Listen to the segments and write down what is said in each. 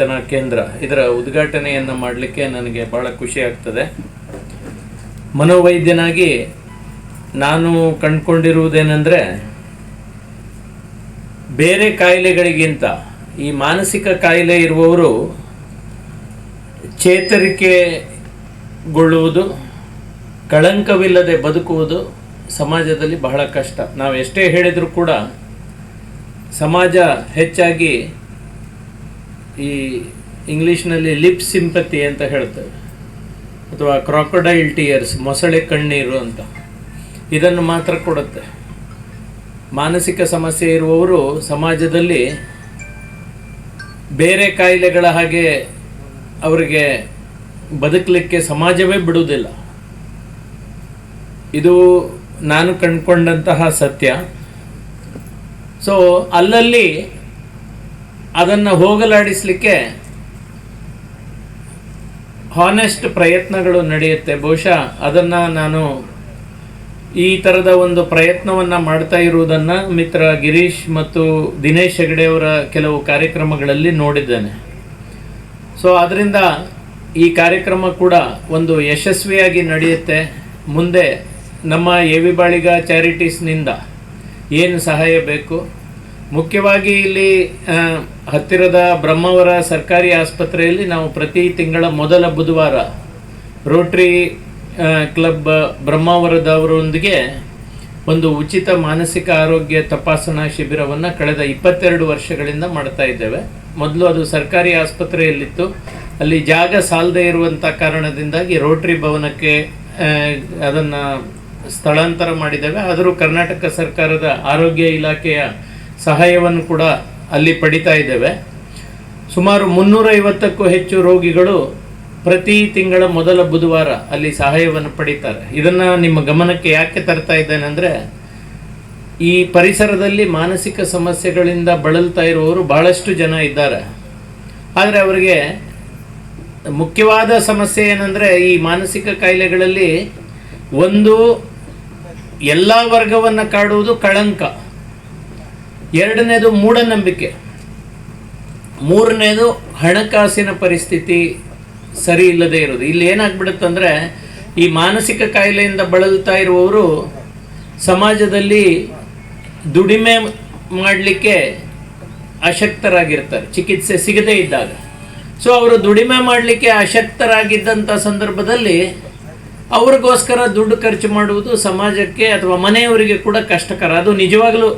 ಕೇಂದ್ರ, ಇದರ ಉದ್ಘಾಟನೆಯನ್ನು ಮಾಡಲಿಕ್ಕೆ ನನಗೆ ಭಾಳ ಖುಷಿ ಆಗ್ತದೆ. ಮನೋವೈದ್ಯನಾಗಿ ನಾನು ಕಂಡುಕೊಂಡಿರುವುದೇನೆಂದರೆ, ಬೇರೆ ಕಾಯಿಲೆಗಳಿಗಿಂತ, ಈ ಮಾನಸಿಕ ಕಾಯಿಲೆ ಇರುವವರು ಚೇತರಿಕೆಗೊಳ್ಳುವುದು, ಕಳಂಕವಿಲ್ಲದೆ ಬದುಕುವುದು ಸಮಾಜದಲ್ಲಿ ಬಹಳ ಕಷ್ಟ. ನಾವು ಎಷ್ಟೇ ಹೇಳಿದರೂ ಕೂಡ, ಸಮಾಜ ಹೆಚ್ಚಾಗಿ ಈ ಇಂಗ್ಲೀಷ್ನಲ್ಲಿ ಲಿಪ್ ಸಿಂಪತಿ ಅಂತ ಹೇಳ್ತೇವೆ ಅಥವಾ ಕ್ರಾಕೊಡೈಲ್ ಟಿಯರ್ಸ್, ಮೊಸಳೆ ಕಣ್ಣೀರು ಅಂತ. ಇದನ್ನು ಮಾತ್ರ ಕೊಡುತ್ತೆ. ಮಾನಸಿಕ ಸಮಸ್ಯೆ ಇರುವವರು ಸಮಾಜದಲ್ಲಿ ಬೇರೆ ಕಾಯಿಲೆಗಳ ಹಾಗೆ ಅವರಿಗೆ ಬದುಕಲಿಕ್ಕೆ ಸಮಾಜವೇ ಬಿಡುವುದಿಲ್ಲ. ಇದು ನಾನು ಕಂಡುಕೊಂಡಂತಹ ಸತ್ಯ. ಸೊ ಅಲ್ಲಲ್ಲಿ ಅದನ್ನು ಹೋಗಲಾಡಿಸಲಿಕ್ಕೆ ಹಾನೆಸ್ಟ್ ಪ್ರಯತ್ನಗಳು ನಡೆಯುತ್ತೆ. ಬಹುಶಃ ಅದನ್ನು ನಾನು ಈ ಥರದ ಒಂದು ಪ್ರಯತ್ನವನ್ನು ಮಾಡ್ತಾ ಇರುವುದನ್ನು ಮಿತ್ರ ಗಿರೀಶ್ ಮತ್ತು ದಿನೇಶ್ ಹೆಗಡೆಯವರ ಕೆಲವು ಕಾರ್ಯಕ್ರಮಗಳಲ್ಲಿ ನೋಡಿದ್ದೇನೆ. ಸೊ ಅದರಿಂದ ಈ ಕಾರ್ಯಕ್ರಮ ಕೂಡ ಒಂದು ಯಶಸ್ವಿಯಾಗಿ ನಡೆಯುತ್ತೆ. ಮುಂದೆ ನಮ್ಮ ಎ ವಿ ಬಾಳಿಗ ಚಾರಿಟೀಸ್ನಿಂದ ಏನು ಸಹಾಯ ಬೇಕು? ಮುಖ್ಯವಾಗಿ ಇಲ್ಲಿ ಹತ್ತಿರದ ಬ್ರಹ್ಮಾವರ ಸರ್ಕಾರಿ ಆಸ್ಪತ್ರೆಯಲ್ಲಿ ನಾವು ಪ್ರತಿ ತಿಂಗಳ ಮೊದಲ ಬುಧವಾರ ರೋಟ್ರಿ ಕ್ಲಬ್ ಬ್ರಹ್ಮಾವರದವರೊಂದಿಗೆ ಒಂದು ಉಚಿತ ಮಾನಸಿಕ ಆರೋಗ್ಯ ತಪಾಸಣಾ ಶಿಬಿರವನ್ನು ಕಳೆದ ಇಪ್ಪತ್ತೆರಡು ವರ್ಷಗಳಿಂದ ಮಾಡ್ತಾ ಇದ್ದೇವೆ. ಮೊದಲು ಅದು ಸರ್ಕಾರಿ ಆಸ್ಪತ್ರೆಯಲ್ಲಿತ್ತು. ಅಲ್ಲಿ ಜಾಗ ಸಾಲದೇ ಇರುವಂಥ ಕಾರಣದಿಂದಾಗಿ ರೋಟ್ರಿ ಭವನಕ್ಕೆ ಅದನ್ನು ಸ್ಥಳಾಂತರ ಮಾಡಿದ್ದೇವೆ. ಆದರೂ ಕರ್ನಾಟಕ ಸರ್ಕಾರದ ಆರೋಗ್ಯ ಇಲಾಖೆಯ ಸಹಾಯವನ್ನು ಕೂಡ ಅಲ್ಲಿ ಪಡಿತಾ ಇದ್ದೇವೆ. ಸುಮಾರು ಮುನ್ನೂರೈವತ್ತಕ್ಕೂ ಹೆಚ್ಚು ರೋಗಿಗಳು ಪ್ರತಿ ತಿಂಗಳ ಮೊದಲ ಬುಧವಾರ ಅಲ್ಲಿ ಸಹಾಯವನ್ನು ಪಡೀತಾರೆ. ಇದನ್ನು ನಿಮ್ಮ ಗಮನಕ್ಕೆ ಯಾಕೆ ತರ್ತಾ ಇದ್ದೇನೆ ಅಂದರೆ, ಈ ಪರಿಸರದಲ್ಲಿ ಮಾನಸಿಕ ಸಮಸ್ಯೆಗಳಿಂದ ಬಳಲ್ತಾ ಇರುವವರು ಬಹಳಷ್ಟು ಜನ ಇದ್ದಾರೆ. ಆದರೆ ಅವರಿಗೆ ಮುಖ್ಯವಾದ ಸಮಸ್ಯೆ ಏನಂದರೆ, ಈ ಮಾನಸಿಕ ಕಾಯಿಲೆಗಳಲ್ಲಿ ಒಂದು ಎಲ್ಲ ವರ್ಗವನ್ನು ಕಾಡುವುದು ಕಳಂಕ. ಎರಡನೇದು ಮೂಢನಂಬಿಕೆ. ಮೂರನೇದು ಹಣಕಾಸಿನ ಪರಿಸ್ಥಿತಿ ಸರಿ ಇಲ್ಲದೆ ಇರೋದು ಇಲ್ಲಿ ಏನಾಗ್ಬಿಡುತ್ತಂದ್ರೆ, ಈ ಮಾನಸಿಕ ಕಾಯಿಲೆಯಿಂದ ಬಳಲ್ತಾ ಇರುವವರು ಸಮಾಜದಲ್ಲಿ ದುಡಿಮೆ ಮಾಡಲಿಕ್ಕೆ ಅಶಕ್ತರಾಗಿರ್ತಾರೆ ಚಿಕಿತ್ಸೆ ಸಿಗದೇ ಇದ್ದಾಗ. ಸೊ, ಅವರು ದುಡಿಮೆ ಮಾಡಲಿಕ್ಕೆ ಅಶಕ್ತರಾಗಿದ್ದಂಥ ಸಂದರ್ಭದಲ್ಲಿ ಅವ್ರಿಗೋಸ್ಕರ ದುಡ್ಡು ಖರ್ಚು ಮಾಡುವುದು ಸಮಾಜಕ್ಕೆ ಅಥವಾ ಮನೆಯವರಿಗೆ ಕೂಡ ಕಷ್ಟಕರ. ಅದು ನಿಜವಾಗಲೂ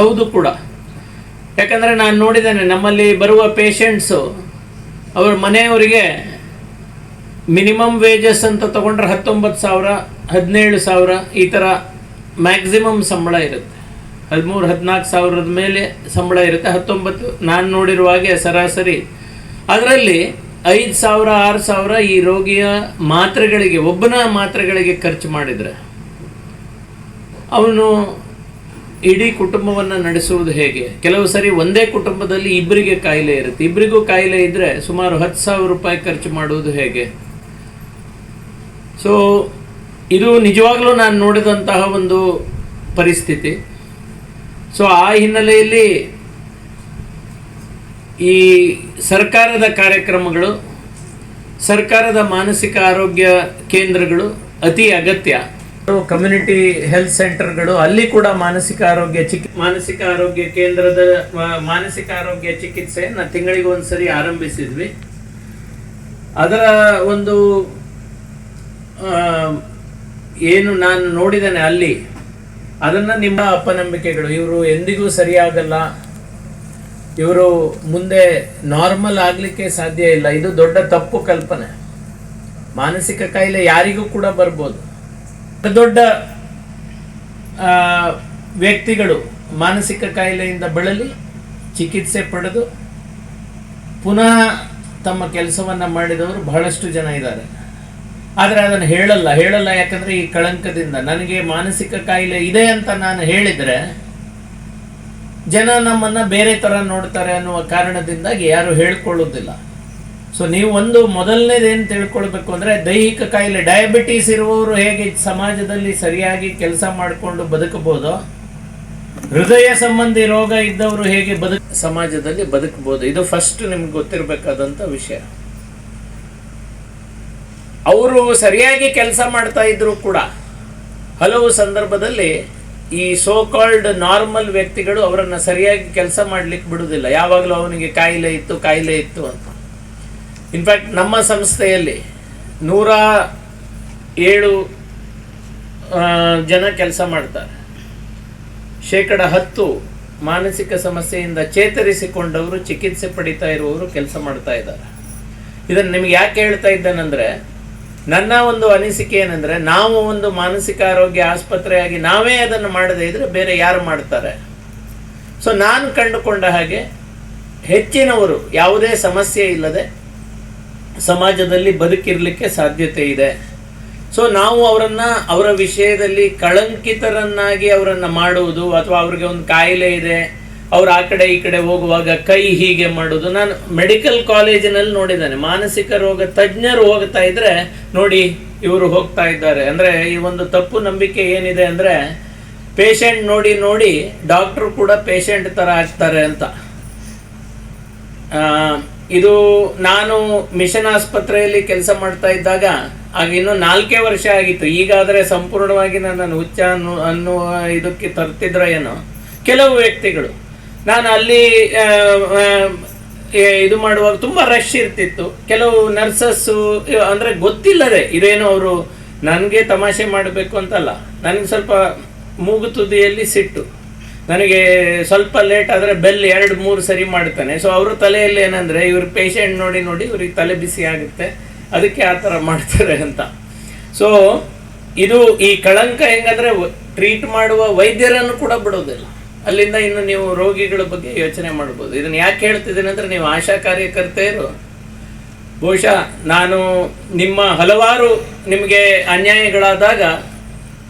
ಹೌದು ಕೂಡ. ಯಾಕಂದರೆ ನಾನು ನೋಡಿದ್ದೇನೆ, ನಮ್ಮಲ್ಲಿ ಬರುವ ಪೇಷಂಟ್ಸು ಅವ್ರ ಮನೆಯವರಿಗೆ ಮಿನಿಮಮ್ ವೇಜಸ್ ಅಂತ ತಗೊಂಡ್ರೆ ಹತ್ತೊಂಬತ್ತು ಸಾವಿರ, ಹದಿನೇಳು ಸಾವಿರ ಈ ಥರ ಮ್ಯಾಕ್ಸಿಮಮ್ ಸಂಬಳ ಇರುತ್ತೆ. ಹದಿಮೂರು, ಹದಿನಾಲ್ಕು ಸಾವಿರದ ಮೇಲೆ ಸಂಬಳ ಇರುತ್ತೆ. ಹತ್ತೊಂಬತ್ತು ನಾನು ನೋಡಿರುವ ಹಾಗೆ ಸರಾಸರಿ. ಅದರಲ್ಲಿ ಐದು ಸಾವಿರ, ಆರು ಸಾವಿರ ಈ ರೋಗಿಯ ಮಾತ್ರೆಗಳಿಗೆ, ಒಬ್ಬನ ಮಾತ್ರೆಗಳಿಗೆ ಖರ್ಚು ಮಾಡಿದರೆ, ಅವನು ಇಡೀ ಕುಟುಂಬವನ್ನು ನಡೆಸುವುದು ಹೇಗೆ? ಕೆಲವು ಸರಿ ಒಂದೇ ಕುಟುಂಬದಲ್ಲಿ ಇಬ್ಬರಿಗೆ ಕಾಯಿಲೆ ಇರುತ್ತೆ. ಇಬ್ಬರಿಗೂ ಕಾಯಿಲೆ ಇದ್ದರೆ ಸುಮಾರು ಹತ್ತು ಸಾವಿರ ರೂಪಾಯಿ ಖರ್ಚು ಮಾಡುವುದು ಹೇಗೆ? ಸೊ ಇದು ನಿಜವಾಗ್ಲೂ ನಾನು ನೋಡಿದಂತಹ ಒಂದು ಪರಿಸ್ಥಿತಿ. ಸೊ ಆ ಹಿನ್ನೆಲೆಯಲ್ಲಿ ಈ ಸರ್ಕಾರದ ಕಾರ್ಯಕ್ರಮಗಳು ಸರ್ಕಾರದ ಮಾನಸಿಕ ಆರೋಗ್ಯ ಕೇಂದ್ರಗಳು ಅತಿ ಅಗತ್ಯ. ಕಮ್ಯುನಿಟಿ ಹೆಲ್ತ್ ಸೆಂಟರ್ಗಳು ಅಲ್ಲಿ ಕೂಡ ಮಾನಸಿಕ ಆರೋಗ್ಯ ಚಿಕಿ ಮಾನಸಿಕ ಆರೋಗ್ಯ ಕೇಂದ್ರದ ಮಾನಸಿಕ ಆರೋಗ್ಯ ಚಿಕಿತ್ಸೆಯನ್ನು ತಿಂಗಳಿಗೆ ಒಂದ್ಸರಿ ಆರಂಭಿಸಿದ್ವಿ. ಅದರ ಒಂದು ಏನು ನಾನು ನೋಡಿದ್ದೇನೆ ಅಲ್ಲಿ ಅದನ್ನು ನಿಮ್ಮ ಅಪನಂಬಿಕೆಗಳು ಇವರು ಎಂದಿಗೂ ಸರಿಯಾಗಲ್ಲ ಇವರು ಮುಂದೆ ನಾರ್ಮಲ್ ಆಗಲಿಕ್ಕೆ ಸಾಧ್ಯ ಇಲ್ಲ. ಇದು ದೊಡ್ಡ ತಪ್ಪು ಕಲ್ಪನೆ. ಮಾನಸಿಕ ಕಾಯಿಲೆ ಯಾರಿಗೂ ಕೂಡ ಬರ್ಬೋದು. ದೊಡ್ಡ ವ್ಯಕ್ತಿಗಳು ಮಾನಸಿಕ ಕಾಯಿಲೆಯಿಂದ ಬಳಲಿ, ಚಿಕಿತ್ಸೆ ಪಡೆದು ಪುನಃ ತಮ್ಮ ಕೆಲಸವನ್ನು ಮಾಡಿದವರು ಬಹಳಷ್ಟು ಜನ ಇದ್ದಾರೆ. ಆದರೆ ಅದನ್ನು ಹೇಳಲ್ಲ. ಹೇಳಲ್ಲ ಯಾಕಂದರೆ ಈ ಕಳಂಕದಿಂದ. ನನಗೆ ಮಾನಸಿಕ ಕಾಯಿಲೆ ಇದೆ ಅಂತ ನಾನು ಹೇಳಿದರೆ ಜನ ನಮ್ಮನ್ನು ಬೇರೆ ಥರ ನೋಡ್ತಾರೆ ಅನ್ನುವ ಕಾರಣದಿಂದಾಗಿ ಯಾರು ಹೇಳ್ಕೊಳ್ಳೋದಿಲ್ಲ. ಸೊ ನೀವು ಒಂದು ಮೊದಲನೇದೇನು ತಿಳ್ಕೊಳ್ಬೇಕು ಅಂದರೆ ದೈಹಿಕ ಕಾಯಿಲೆ ಡಯಾಬಿಟೀಸ್ ಇರುವವರು ಹೇಗೆ ಸಮಾಜದಲ್ಲಿ ಸರಿಯಾಗಿ ಕೆಲಸ ಮಾಡಿಕೊಂಡು ಬದುಕಬಹುದು, ಹೃದಯ ಸಂಬಂಧಿ ರೋಗ ಇದ್ದವರು ಹೇಗೆ ಬದುಕ ಸಮಾಜದಲ್ಲಿ ಬದುಕಬಹುದು, ಇದು ಫಸ್ಟ್ ನಿಮ್ಗೆ ಗೊತ್ತಿರಬೇಕಾದಂತ ವಿಷಯ. ಅವರು ಸರಿಯಾಗಿ ಕೆಲಸ ಮಾಡ್ತಾ ಇದ್ರು ಕೂಡ ಹಲವು ಸಂದರ್ಭದಲ್ಲಿ ಈ ಸೋ ಕಾಲ್ಡ್ ನಾರ್ಮಲ್ ವ್ಯಕ್ತಿಗಳು ಅವರನ್ನು ಸರಿಯಾಗಿ ಕೆಲಸ ಮಾಡ್ಲಿಕ್ಕೆ ಬಿಡುವುದಿಲ್ಲ. ಯಾವಾಗಲೂ ಅವನಿಗೆ ಕಾಯಿಲೆ ಇತ್ತು ಕಾಯಿಲೆ ಇತ್ತು ಅಂತ. ಇನ್ಫ್ಯಾಕ್ಟ್ ನಮ್ಮ ಸಂಸ್ಥೆಯಲ್ಲಿ ನೂರ ಏಳು ಜನ ಕೆಲಸ ಮಾಡ್ತಾರೆ. ಶೇಕಡ ಹತ್ತು ಮಾನಸಿಕ ಸಮಸ್ಯೆಯಿಂದ ಚೇತರಿಸಿಕೊಂಡವರು, ಚಿಕಿತ್ಸೆ ಪಡಿತಾ ಇರುವವರು ಕೆಲಸ ಮಾಡ್ತಾ ಇದ್ದಾರೆ. ಇದನ್ನು ನಿಮ್ಗೆ ಯಾಕೆ ಹೇಳ್ತಾ ಇದ್ದೇನೆಂದ್ರೆ ನನ್ನ ಒಂದು ಅನಿಸಿಕೆ ಏನಂದ್ರೆ, ನಾವು ಒಂದು ಮಾನಸಿಕ ಆರೋಗ್ಯ ಆಸ್ಪತ್ರೆಯಾಗಿ ನಾವೇ ಅದನ್ನು ಮಾಡದೇ ಇದ್ರೆ ಬೇರೆ ಯಾರು ಮಾಡ್ತಾರೆ? ಸೊ ನಾನು ಕಂಡುಕೊಂಡ ಹಾಗೆ ಹೆಚ್ಚಿನವರು ಯಾವುದೇ ಸಮಸ್ಯೆ ಇಲ್ಲದೆ ಸಮಾಜದಲ್ಲಿ ಬದುಕಿರಲಿಕ್ಕೆ ಸಾಧ್ಯತೆ ಇದೆ. ಸೊ ನಾವು ಅವರನ್ನು, ಅವರ ವಿಷಯದಲ್ಲಿ ಕಳಂಕಿತರನ್ನಾಗಿ ಅವರನ್ನು ಮಾಡುವುದು ಅಥವಾ ಅವ್ರಿಗೆ ಒಂದು ಕಾಯಿಲೆ ಇದೆ ಅವ್ರು ಆ ಕಡೆ ಈ ಕಡೆ ಹೋಗುವಾಗ ಕೈ ಹೀಗೆ ಮಾಡೋದು ನಾನು ಮೆಡಿಕಲ್ ಕಾಲೇಜಿನಲ್ಲಿ ನೋಡಿದ್ದೇನೆ. ಮಾನಸಿಕ ರೋಗ, ತಜ್ಞರು ಹೋಗ್ತಾ ಇದ್ರೆ ನೋಡಿ ಇವರು ಹೋಗ್ತಾ ಇದ್ದಾರೆ. ಅಂದರೆ ಈ ಒಂದು ತಪ್ಪು ನಂಬಿಕೆ ಏನಿದೆ ಅಂದರೆ ಪೇಷಂಟ್ ನೋಡಿ ನೋಡಿ ಡಾಕ್ಟರ್ ಕೂಡ ಪೇಷಂಟ್ ಥರ ಆಗ್ತಾರೆ ಅಂತ. ಇದು ನಾನು ಮಿಷನ್ ಆಸ್ಪತ್ರೆಯಲ್ಲಿ ಕೆಲಸ ಮಾಡ್ತಾ ಇದ್ದಾಗ ಆಗ ಇನ್ನು ನಾಲ್ಕೇ ವರ್ಷ ಆಗಿತ್ತು. ಈಗಾದರೆ ಸಂಪೂರ್ಣವಾಗಿ ನನ್ನನ್ನು ಹುಚ್ಚ ಅನ್ನು ಅನ್ನುವ ಇದಕ್ಕೆ ತರ್ತಿದ್ರ ಏನೋ. ಕೆಲವು ವ್ಯಕ್ತಿಗಳು. ನಾನು ಅಲ್ಲಿ ಇದು ಮಾಡುವಾಗ ತುಂಬ ರಶ್ ಇರ್ತಿತ್ತು. ಕೆಲವು ನರ್ಸಸ್ಸು ಅಂದರೆ ಗೊತ್ತಿಲ್ಲದೆ ಇದೇನು ಅವರು ನನಗೆ ತಮಾಷೆ ಮಾಡಬೇಕು ಅಂತಲ್ಲ. ನನಗೆ ಸ್ವಲ್ಪ ಮೂಗು ತುದಿಯಲ್ಲಿ ಸಿಟ್ಟು. ನನಗೆ ಸ್ವಲ್ಪ ಲೇಟ್ ಆದರೆ ಬೆಲ್ ಎರಡು, ಮೂರು ಸರಿ ಮಾಡ್ತಾನೆ. ಸೊ ಅವರು ತಲೆಯಲ್ಲಿ ಏನಂದರೆ ಇವ್ರ ಪೇಷಂಟ್ ನೋಡಿ ನೋಡಿ ಇವ್ರಿಗೆ ತಲೆ ಬಿಸಿ ಆಗುತ್ತೆ. ಅದಕ್ಕೆ ಆ ಥರ ಮಾಡ್ತಾರೆ ಅಂತ. ಸೊ ಇದು ಈ ಕಳಂಕ ಹೆಂಗಂದ್ರೆ ಟ್ರೀಟ್ ಮಾಡುವ ವೈದ್ಯರನ್ನು ಕೂಡ ಬಿಡೋದಿಲ್ಲ. ಅಲ್ಲಿಂದ ಇನ್ನು ನೀವು ರೋಗಿಗಳ ಬಗ್ಗೆ ಯೋಚನೆ ಮಾಡ್ಬೋದು. ಇದನ್ನು ಯಾಕೆ ಹೇಳ್ತಿದ್ದೀನಿ ಅಂದ್ರೆ ನೀವು ಆಶಾ ಕಾರ್ಯಕರ್ತೆಯರು. ಬಹುಶಃ ನಾನು ನಿಮ್ಮ ಹಲವಾರು ನಿಮಗೆ ಅನ್ಯಾಯಗಳಾದಾಗ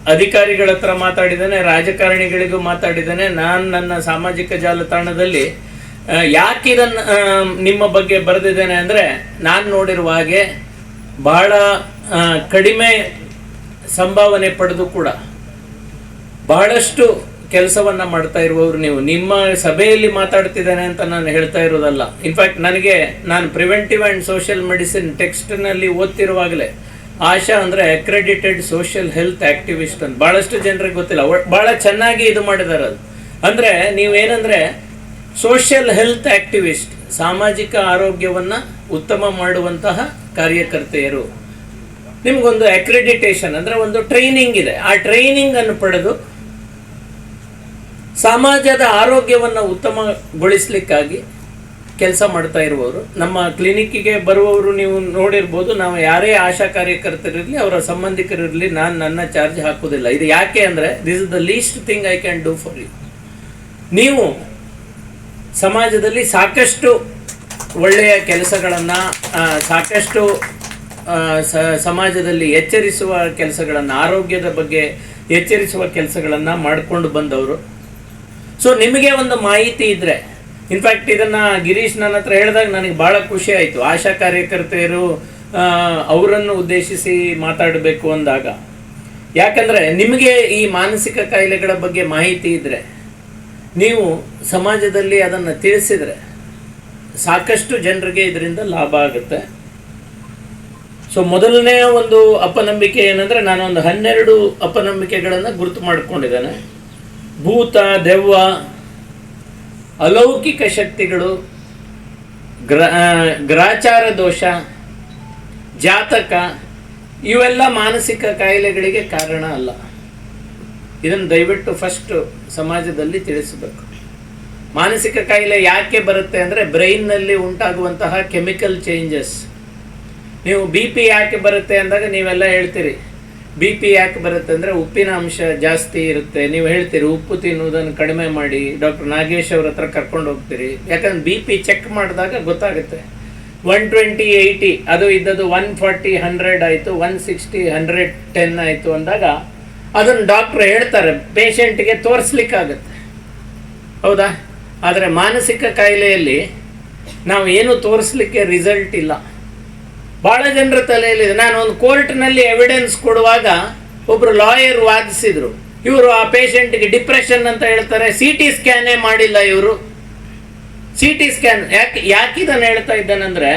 ಅಧಿಕಾರಿಗಳ ಹತ್ರ ಮಾತಾಡಿದ್ದೇನೆ ರಾಜಕಾರಣಿಗಳಿಗೂ ಮಾತಾಡಿದ್ದೇನೆ. ನಾನು ನನ್ನ ಸಾಮಾಜಿಕ ಜಾಲತಾಣದಲ್ಲಿ ಆ, ಯಾಕೆ ಇದನ್ನು ನಿಮ್ಮ ಬಗ್ಗೆ ಬರೆದಿದ್ದೇನೆ ಅಂದರೆ ನಾನು ನೋಡಿರುವ ಹಾಗೆ ಬಹಳ ಕಡಿಮೆ ಸಂಭಾವನೆ ಪಡೆದು ಕೂಡ ಬಹಳಷ್ಟು ಕೆಲಸವನ್ನ ಮಾಡ್ತಾ ಇರುವವರು ನೀವು. ನಿಮ್ಮ ಸಭೆಯಲ್ಲಿ ಮಾತಾಡ್ತಿದ್ದೇನೆ ಅಂತ ನಾನು ಹೇಳ್ತಾ ಇರೋದಲ್ಲ ಇನ್ಫ್ಯಾಕ್ಟ್ ನನಗೆ ನಾನು ಪ್ರಿವೆಂಟಿವ್ ಆ್ಯಂಡ್ ಸೋಷಿಯಲ್ ಮೆಡಿಸಿನ್ ಟೆಕ್ಸ್ಟ್ನಲ್ಲಿ ಓದ್ತಿರುವಾಗಲೇ ಆಶಾ ಅಂದರೆ ಅಕ್ರೆಡಿಟೆಡ್ ಸೋಷಿಯಲ್ ಹೆಲ್ತ್ ಆಕ್ಟಿವಿಸ್ಟ್ ಅಂತ. ಭಾಳಷ್ಟು ಜನರಿಗೆ ಗೊತ್ತಿಲ್ಲ. ಭಾಳ ಚೆನ್ನಾಗಿ ಇದು ಮಾಡಿದ್ದಾರೆ ಅದು. ಅಂದರೆ ನೀವೇನಂದರೆ ಸೋಷಿಯಲ್ ಹೆಲ್ತ್ ಆಕ್ಟಿವಿಸ್ಟ್ ಸಾಮಾಜಿಕ ಆರೋಗ್ಯವನ್ನು ಉತ್ತಮ ಮಾಡುವಂತಹ ಕಾರ್ಯಕರ್ತೆಯರು. ನಿಮಗೊಂದು ಅಕ್ರೆಡಿಟೇಷನ್ ಅಂದರೆ ಒಂದು ಟ್ರೈನಿಂಗ್ ಇದೆ. ಆ ಟ್ರೈನಿಂಗನ್ನು ಪಡೆದು ಸಮಾಜದ ಆರೋಗ್ಯವನ್ನು ಉತ್ತಮಗೊಳಿಸಲಿಕ್ಕಾಗಿ ಕೆಲಸ ಮಾಡ್ತಾ ಇರುವವರು. ನಮ್ಮ ಕ್ಲಿನಿಕ್ಕಿಗೆ ಬರುವವರು ನೀವು ನೋಡಿರ್ಬೋದು, ನಾವು ಯಾರೇ ಆಶಾ ಕಾರ್ಯಕರ್ತರಿರಲಿ, ಅವರ ಸಂಬಂಧಿಕರಿರಲಿ, ನಾನು ನನ್ನ ಚಾರ್ಜ್ ಹಾಕೋದಿಲ್ಲ ಇದು ಯಾಕೆ ಅಂದರೆ this is the least thing I can do for you ನೀವು ಸಮಾಜದಲ್ಲಿ ಸಾಕಷ್ಟು ಒಳ್ಳೆಯ ಕೆಲಸಗಳನ್ನು ಸಾಕಷ್ಟು ಸಮಾಜದಲ್ಲಿ ಎಚ್ಚರಿಸುವ ಕೆಲಸಗಳನ್ನು, ಆರೋಗ್ಯದ ಬಗ್ಗೆ ಎಚ್ಚರಿಸುವ ಕೆಲಸಗಳನ್ನು ಮಾಡಿಕೊಂಡು ಬಂದವರು. ಸೊ ನಿಮಗೆ ಒಂದು ಮಾಹಿತಿ ಇದ್ರೆ ಇನ್ಫ್ಯಾಕ್ಟ್ ಇದನ್ನ ಗಿರೀಶ್ ನನ್ನ ಹತ್ರ ಹೇಳಿದಾಗ ನನಗೆ ಬಹಳ ಖುಷಿ ಆಯಿತು. ಆಶಾ ಕಾರ್ಯಕರ್ತೆಯರು ಅವರನ್ನು ಉದ್ದೇಶಿಸಿ ಮಾತಾಡಬೇಕು ಅಂದಾಗ. ಯಾಕಂದ್ರೆ ನಿಮಗೆ ಈ ಮಾನಸಿಕ ಕಾಯಿಲೆಗಳ ಬಗ್ಗೆ ಮಾಹಿತಿ ಇದ್ರೆ, ನೀವು ಸಮಾಜದಲ್ಲಿ ಅದನ್ನು ತಿಳಿಸಿದ್ರೆ ಸಾಕಷ್ಟು ಜನರಿಗೆ ಇದರಿಂದ ಲಾಭ ಆಗುತ್ತೆ. ಸೊ ಮೊದಲನೇ ಒಂದು ಅಪನಂಬಿಕೆ ಏನಂದ್ರೆ ಒಂದು ಹನ್ನೆರಡು ಅಪನಂಬಿಕೆಗಳನ್ನು ಗುರುತು ಮಾಡಿಕೊಂಡಿದ್ದೇನೆ. ಭೂತ, ದೆವ್ವ, ಅಲೌಕಿಕ ಶಕ್ತಿಗಳು, ಗ್ರ ಗ್ರಾಚಾರ ದೋಷ, ಜಾತಕ, ಇವೆಲ್ಲ ಮಾನಸಿಕ ಕಾಯಿಲೆಗಳಿಗೆ ಕಾರಣ ಅಲ್ಲ. ಇದನ್ನು ದಯವಿಟ್ಟು ಫಸ್ಟ್ ಸಮಾಜದಲ್ಲಿ ತಿಳಿಸಬೇಕು. ಮಾನಸಿಕ ಕಾಯಿಲೆ ಯಾಕೆ ಬರುತ್ತೆ ಅಂದರೆ ಬ್ರೈನ್ನಲ್ಲಿ ಉಂಟಾಗುವಂತಹ ಕೆಮಿಕಲ್ ಚೇಂಜಸ್ ನೀವು ಬಿ ಪಿ ಯಾಕೆ ಬರುತ್ತೆ ಅಂದಾಗ ನೀವೆಲ್ಲ ಹೇಳ್ತೀರಿ ಬಿ ಪಿ ಯಾಕೆ ಬರುತ್ತೆ ಅಂದರೆ ಉಪ್ಪಿನ ಅಂಶ ಜಾಸ್ತಿ ಇರುತ್ತೆ. ನೀವು ಹೇಳ್ತೀರಿ, ಉಪ್ಪು ತಿನ್ನುವುದನ್ನು ಕಡಿಮೆ ಮಾಡಿ ಡಾಕ್ಟರ್ ನಾಗೇಶ್ ಅವ್ರ ಹತ್ರ ಕರ್ಕೊಂಡು ಹೋಗ್ತೀರಿ. ಯಾಕಂದ್ರೆ ಬಿ ಪಿ ಚೆಕ್ ಮಾಡಿದಾಗ ಗೊತ್ತಾಗುತ್ತೆ. ಒನ್ ಟ್ವೆಂಟಿ ಏಯ್ಟಿ ಅದು ಇದ್ದದ್ದು ಒನ್ ಫಾರ್ಟಿ ಹಂಡ್ರೆಡ್ ಆಯಿತು ಒನ್ ಸಿಕ್ಸ್ಟಿ ಹಂಡ್ರೆಡ್ ಟೆನ್ ಆಯಿತು ಅಂದಾಗ ಅದನ್ನು ಡಾಕ್ಟ್ರು ಹೇಳ್ತಾರೆ, ಪೇಷಂಟ್ಗೆ ತೋರಿಸ್ಲಿಕ್ಕಾಗತ್ತೆ. ಹೌದಾ? ಆದರೆ ಮಾನಸಿಕ ಕಾಯಿಲೆಯಲ್ಲಿ ನಾವು ಏನು ತೋರಿಸ್ಲಿಕ್ಕೆ ರಿಸಲ್ಟ್ ಇಲ್ಲ. ಭಾಳ ಜನರ ತಲೆಯಲ್ಲಿದೆ ನಾನು ಒಂದು ಕೋರ್ಟ್ನಲ್ಲಿ ಎವಿಡೆನ್ಸ್ ಕೊಡುವಾಗ ಒಬ್ಬರು ಲಾಯರ್ ವಾದಿಸಿದರು. ಇವರು ಆ ಪೇಷಂಟ್ಗೆ ಡಿಪ್ರೆಷನ್ ಅಂತ ಹೇಳ್ತಾರೆ. ಸಿ ಟಿ ಸ್ಕ್ಯಾನೇ ಮಾಡಿಲ್ಲ ಇವರು. ಸಿ ಟಿ ಸ್ಕ್ಯಾನ್ ಯಾಕೆ ಯಾಕೆ ಇದನ್ನು ಹೇಳ್ತಾ ಇದ್ದಾನಂದ್ರೆ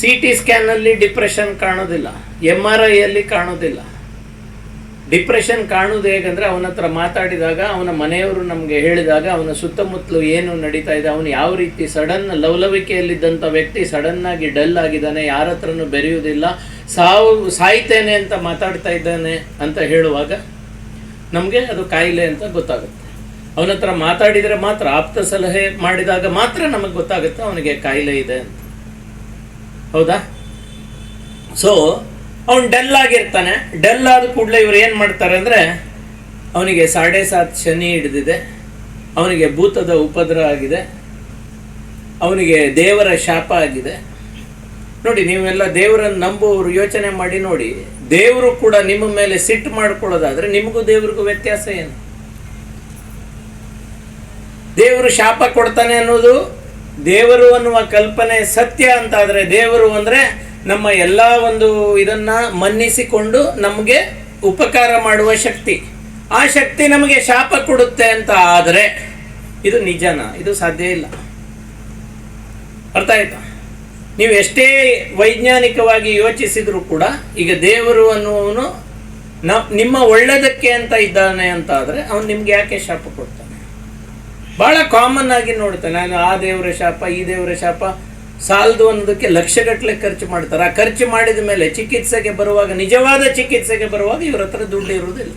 ಸಿ ಟಿ ಸ್ಕ್ಯಾನಲ್ಲಿ ಡಿಪ್ರೆಷನ್ ಕಾಣೋದಿಲ್ಲ. ಎಂ ಆರ್ ಐಯಲ್ಲಿ ಕಾಣೋದಿಲ್ಲ. ಡಿಪ್ರೆಷನ್ ಕಾಣುವುದು ಹೇಗಂದ್ರೆ ಅವನ ಹತ್ರ ಮಾತಾಡಿದಾಗ ಅವನ ಮನೆಯವರು ನಮಗೆ ಹೇಳಿದಾಗ ಅವನ ಸುತ್ತಮುತ್ತಲು ಏನು ನಡೀತಾ ಇದೆ, ಅವನು ಯಾವ ರೀತಿ ಸಡನ್ ಲವಲವಿಕೆಯಲ್ಲಿದ್ದಂಥ ವ್ಯಕ್ತಿ ಸಡನ್ ಆಗಿ ಡಲ್ ಆಗಿದ್ದಾನೆ, ಯಾರ ಹತ್ರನೂ ಬೆರೆಯುವುದಿಲ್ಲ, ಸಾವು, ಸಾಯ್ತೇನೆ ಅಂತ ಮಾತಾಡ್ತಾ ಇದ್ದಾನೆ ಅಂತ ಹೇಳುವಾಗ ನಮಗೆ ಅದು ಕಾಯಿಲೆ ಅಂತ ಗೊತ್ತಾಗುತ್ತೆ. ಅವನ ಹತ್ರ ಮಾತಾಡಿದರೆ ಮಾತ್ರ, ಆಪ್ತ ಸಲಹೆ ಮಾಡಿದಾಗ ಮಾತ್ರ ನಮಗೆ ಗೊತ್ತಾಗುತ್ತೆ ಅವನಿಗೆ ಕಾಯಿಲೆ ಇದೆ ಅಂತ. ಹೌದಾ? ಸೊ ಅವನು ಡಲ್ ಆಗಿರ್ತಾನೆ. ಡಲ್ ಆದ ಕೂಡಲೇ ಇವ್ರು ಏನು ಮಾಡ್ತಾರೆ ಅಂದರೆ, ಅವನಿಗೆ ಸಾಡೆ ಸಾತ್ ಶನಿ ಹಿಡಿದಿದೆ. ಅವನಿಗೆ ಭೂತದ ಉಪದ್ರ ಆಗಿದೆ. ಅವನಿಗೆ ದೇವರ ಶಾಪ ಆಗಿದೆ. ನೋಡಿ, ನೀವೆಲ್ಲ ದೇವರನ್ನು ನಂಬುವವರು ಯೋಚನೆ ಮಾಡಿ ನೋಡಿ. ದೇವರು ಕೂಡ ನಿಮ್ಮ ಮೇಲೆ ಸಿಟ್ಟು ಮಾಡ್ಕೊಳ್ಳೋದಾದರೆ ನಿಮಗೂ ದೇವ್ರಿಗೂ ವ್ಯತ್ಯಾಸ ಏನು? ದೇವರು ಶಾಪ ಕೊಡ್ತಾನೆ ಅನ್ನೋದು ದೇವರು ಅನ್ನುವ ಕಲ್ಪನೆ ಸತ್ಯ ಅಂತಾದರೆ ದೇವರು ಅಂದ್ರೆ ನಮ್ಮ ಎಲ್ಲ ಒಂದು ಇದನ್ನ ಮನ್ನಿಸಿಕೊಂಡು ನಮಗೆ ಉಪಕಾರ ಮಾಡುವ ಶಕ್ತಿ. ಆ ಶಕ್ತಿ ನಮಗೆ ಶಾಪ ಕೊಡುತ್ತೆ ಅಂತ ಆದರೆ ಇದು ನಿಜನ? ಇದು ಸಾಧ್ಯ ಇಲ್ಲ. ಅರ್ಥ ಆಯ್ತಾ? ನೀವು ಎಷ್ಟೇ ವೈಜ್ಞಾನಿಕವಾಗಿ ಯೋಚಿಸಿದರೂ ಕೂಡ ಈಗ ದೇವರು ಅನ್ನುವನು ನ ನಿಮ್ಮ ಒಳ್ಳೆಯದಕ್ಕೆ ಅಂತ ಇದ್ದಾನೆ ಅಂತ ಆದರೆ ಅವನು ನಿಮ್ಗೆ ಯಾಕೆ ಶಾಪ ಕೊಡ್ತಾನೆ? ಬಹಳ ಕಾಮನ್ ಆಗಿ ನೋಡ್ತಾನೆ ನಾನು ಆ ದೇವರ ಶಾಪ, ಈ ದೇವರ ಶಾಪ ಸಾಲದು ಅನ್ನೋದಕ್ಕೆ ಲಕ್ಷಗಟ್ಟಲೆ ಖರ್ಚು ಮಾಡ್ತಾರೆ. ಆ ಖರ್ಚು ಮಾಡಿದ ಮೇಲೆ ಚಿಕಿತ್ಸೆಗೆ ಬರುವಾಗ, ನಿಜವಾದ ಚಿಕಿತ್ಸೆಗೆ ಬರುವಾಗ ಇವ್ರ ಹತ್ರ ದುಡ್ಡು ಇರುವುದಿಲ್ಲ.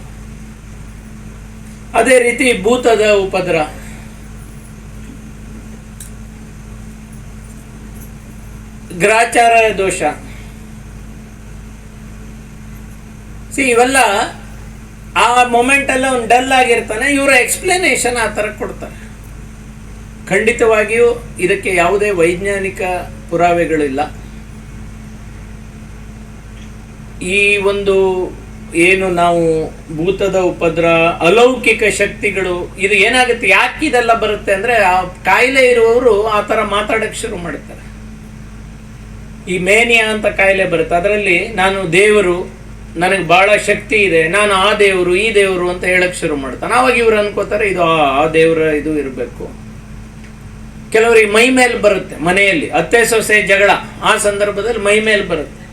ಅದೇ ರೀತಿ ಭೂತದ ಉಪದ್ರ. ಗ್ರಾಚಾರ ದೋಷ. ಸಿ ಇವೆಲ್ಲ ಆ ಮೊಮೆಂಟ್ ಎಲ್ಲ ಅವ್ನು ಡಲ್ ಆಗಿರ್ತಾನೆ, ಇವರ ಎಕ್ಸ್ಪ್ಲನೇಷನ್ ಆ ಥರ ಕೊಡ್ತಾರೆ. ಖಂಡಿತವಾಗಿಯೂ ಇದಕ್ಕೆ ಯಾವುದೇ ವೈಜ್ಞಾನಿಕ ಪುರಾವೆಗಳಿಲ್ಲ. ಈ ಒಂದು ಏನು ನಾವು ಭೂತದ ಉಪದ್ರ, ಅಲೌಕಿಕ ಶಕ್ತಿಗಳು, ಇದು ಏನಾಗುತ್ತೆ, ಯಾಕೆ ಇದೆಲ್ಲ ಬರುತ್ತೆ ಅಂದ್ರೆ ಆ ಕಾಯಿಲೆ ಇರುವವರು ಆ ಥರ ಮಾತಾಡೋಕ್ಕೆ ಶುರು ಮಾಡ್ತಾರೆ. ಈ ಮೇನಿಯಾ ಅಂತ ಕಾಯಿಲೆ ಬರುತ್ತೆ. ಅದರಲ್ಲಿ ನಾನು ದೇವರು, ನನಗೆ ಬಹಳ ಶಕ್ತಿ ಇದೆ, ನಾನು ಆ ದೇವರು, ಈ ದೇವರು ಅಂತ ಹೇಳಕ್ ಶುರು ಮಾಡ್ತಾನೆ. ಆವಾಗ ಇವ್ರು ಅನ್ಕೋತಾರೆ, ಇದು ಆ ದೇವರ ಇದು ಇರಬೇಕು. ಕೆಲವರಿಗೆ ಮೈ ಮೇಲೆ ಬರುತ್ತೆ ಮನೆಯಲ್ಲಿ, ಅತ್ತೆ ಸೊಸೆ ಜಗಳ, ಆ ಸಂದರ್ಭದಲ್ಲಿ ಮೈ ಮೇಲೆ ಬರುತ್ತೆ.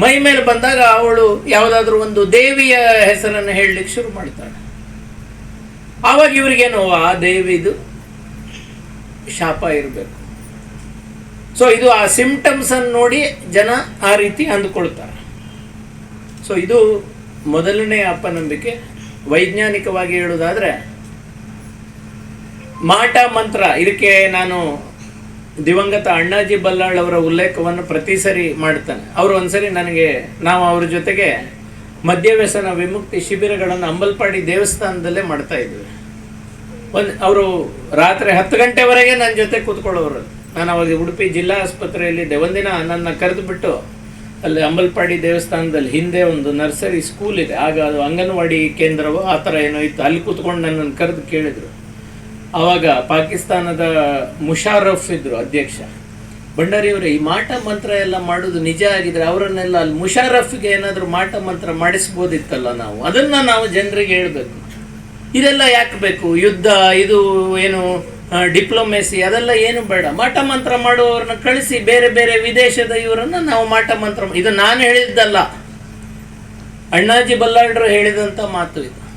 ಮೈ ಮೇಲೆ ಬಂದಾಗ ಅವಳು ಯಾವುದಾದ್ರೂ ಒಂದು ದೇವಿಯ ಹೆಸರನ್ನು ಹೇಳಲಿಕ್ಕೆ ಶುರು ಮಾಡ್ತಾಳೆ. ಆವಾಗ ಇವರಿಗೇನು ಆ ದೇವಿದು ಶಾಪ ಇರಬೇಕು. ಸೊ ಇದು ಆ ಸಿಂಪ್ಟಮ್ಸ್ ಅನ್ನು ನೋಡಿ ಜನ ಆ ರೀತಿ ಅಂದುಕೊಳ್ತಾರೆ. ಸೊ ಇದು ಮೊದಲನೇ ಅಪನಂಬಿಕೆ. ವೈಜ್ಞಾನಿಕವಾಗಿ ಹೇಳುವುದಾದ್ರೆ ಮಾಟ ಮಂತ್ರ. ಇದಕ್ಕೆ ನಾನು ದಿವಂಗತ ಅಣ್ಣಾಜಿ ಬಲ್ಲಾಳ್ ಅವರ ಉಲ್ಲೇಖವನ್ನು ಪ್ರತಿ ಸರಿ ಮಾಡ್ತಾನೆ ಅವರು ಒಂದ್ಸರಿ ನನಗೆ, ನಾವು ಅವ್ರ ಜೊತೆಗೆ ಮದ್ಯವ್ಯಸನ ವಿಮುಕ್ತಿ ಶಿಬಿರಗಳನ್ನು ಅಂಬಲ್ಪಾಡಿ ದೇವಸ್ಥಾನದಲ್ಲೇ ಮಾಡ್ತಾ ಇದ್ವಿ. ಒಂದು, ಅವರು ರಾತ್ರಿ ಹತ್ತು ಗಂಟೆವರೆಗೆ ನನ್ನ ಜೊತೆ ಕೂತ್ಕೊಳ್ಳೋರು. ನಾನು ಅವಾಗ ಉಡುಪಿ ಜಿಲ್ಲಾ ಆಸ್ಪತ್ರೆಯಲ್ಲಿದ್ದೆ ಒಂದಿನ ನನ್ನ ಕರೆದು ಬಿಟ್ಟು ಅಲ್ಲಿ ಅಂಬಲ್ಪಾಡಿ ದೇವಸ್ಥಾನದಲ್ಲಿ ಹಿಂದೆ ಒಂದು ನರ್ಸರಿ ಸ್ಕೂಲ್ ಇದೆ. ಆಗ ಅದು ಅಂಗನವಾಡಿ ಕೇಂದ್ರವೋ, ಆ ಥರ ಏನೋ ಇತ್ತು. ಅಲ್ಲಿ ಕೂತ್ಕೊಂಡು ನನ್ನನ್ನು ಕರೆದು ಕೇಳಿದರು. ಆವಾಗ ಪಾಕಿಸ್ತಾನದ ಮುಷಾರಫ್ ಇದ್ರು ಅಧ್ಯಕ್ಷ. ಭಂಡಾರಿಯವರೇ, ಈ ಮಾಟ ಮಂತ್ರ ಎಲ್ಲ ಮಾಡೋದು ನಿಜ ಆಗಿದ್ರೆ ಅವರನ್ನೆಲ್ಲ ಅಲ್ಲಿ ಮುಷಾರಫ್ಗೆ ಏನಾದರೂ ಮಾಟ ಮಂತ್ರ ಮಾಡಿಸ್ಬೋದಿತ್ತಲ್ಲ ನಾವು? ಅದನ್ನ ನಾವು ಜನರಿಗೆ ಹೇಳ್ಬೇಕು. ಇದೆಲ್ಲ ಯಾಕೆ ಬೇಕು? ಯುದ್ಧ, ಇದು, ಏನು ಡಿಪ್ಲೊಮೆಸಿ, ಅದೆಲ್ಲ ಏನು ಬೇಡ. ಮಾಟ ಮಂತ್ರ ಮಾಡುವವ್ರನ್ನ ಕಳಿಸಿ ಬೇರೆ ಬೇರೆ ವಿದೇಶದ ಇವರನ್ನ ನಾವು ಮಾಟ ಮಂತ್ರ ಇದು ನಾನು ಹೇಳಿದ್ದಲ್ಲ. ಅಣ್ಣಾಜಿ ಬಲ್ಲಾಳ್ರು ಹೇಳಿದಂಥ ಮಾತು ಇದು.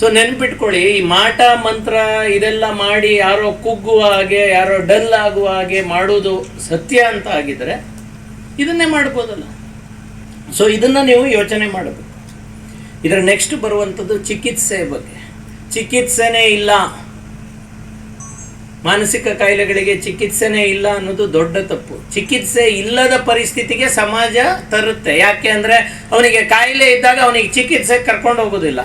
ಸೊ ನೆನ್ಪಿಟ್ಕೊಳ್ಳಿ, ಈ ಮಾಟ ಮಂತ್ರ ಇದೆಲ್ಲ ಮಾಡಿ ಯಾರೋ ಕುಗ್ಗುವ ಹಾಗೆ, ಯಾರೋ ಡಲ್ ಆಗುವ ಹಾಗೆ ಮಾಡೋದು ಸತ್ಯ ಅಂತ ಆಗಿದ್ರೆ ಇದನ್ನೇ ಮಾಡ್ಬೋದಲ್ಲ. ಸೊ ಇದನ್ನ ನೀವು ಯೋಚನೆ ಮಾಡಬೇಕು. ಇದರ ನೆಕ್ಸ್ಟ್ ಬರುವಂಥದ್ದು ಚಿಕಿತ್ಸೆ ಬಗ್ಗೆ. ಚಿಕಿತ್ಸೆನೇ ಇಲ್ಲ. ಮಾನಸಿಕ ಕಾಯಿಲೆಗಳಿಗೆ ಚಿಕಿತ್ಸೆನೇ ಇಲ್ಲ ಅನ್ನೋದು ದೊಡ್ಡ ತಪ್ಪು. ಚಿಕಿತ್ಸೆ ಇಲ್ಲದ ಪರಿಸ್ಥಿತಿಗೆ ಸಮಾಜ ತರುತ್ತೆ. ಯಾಕೆ ಅಂದರೆ, ಅವನಿಗೆ ಕಾಯಿಲೆ ಇದ್ದಾಗ ಅವನಿಗೆ ಚಿಕಿತ್ಸೆ ಕರ್ಕೊಂಡು ಹೋಗೋದಿಲ್ಲ.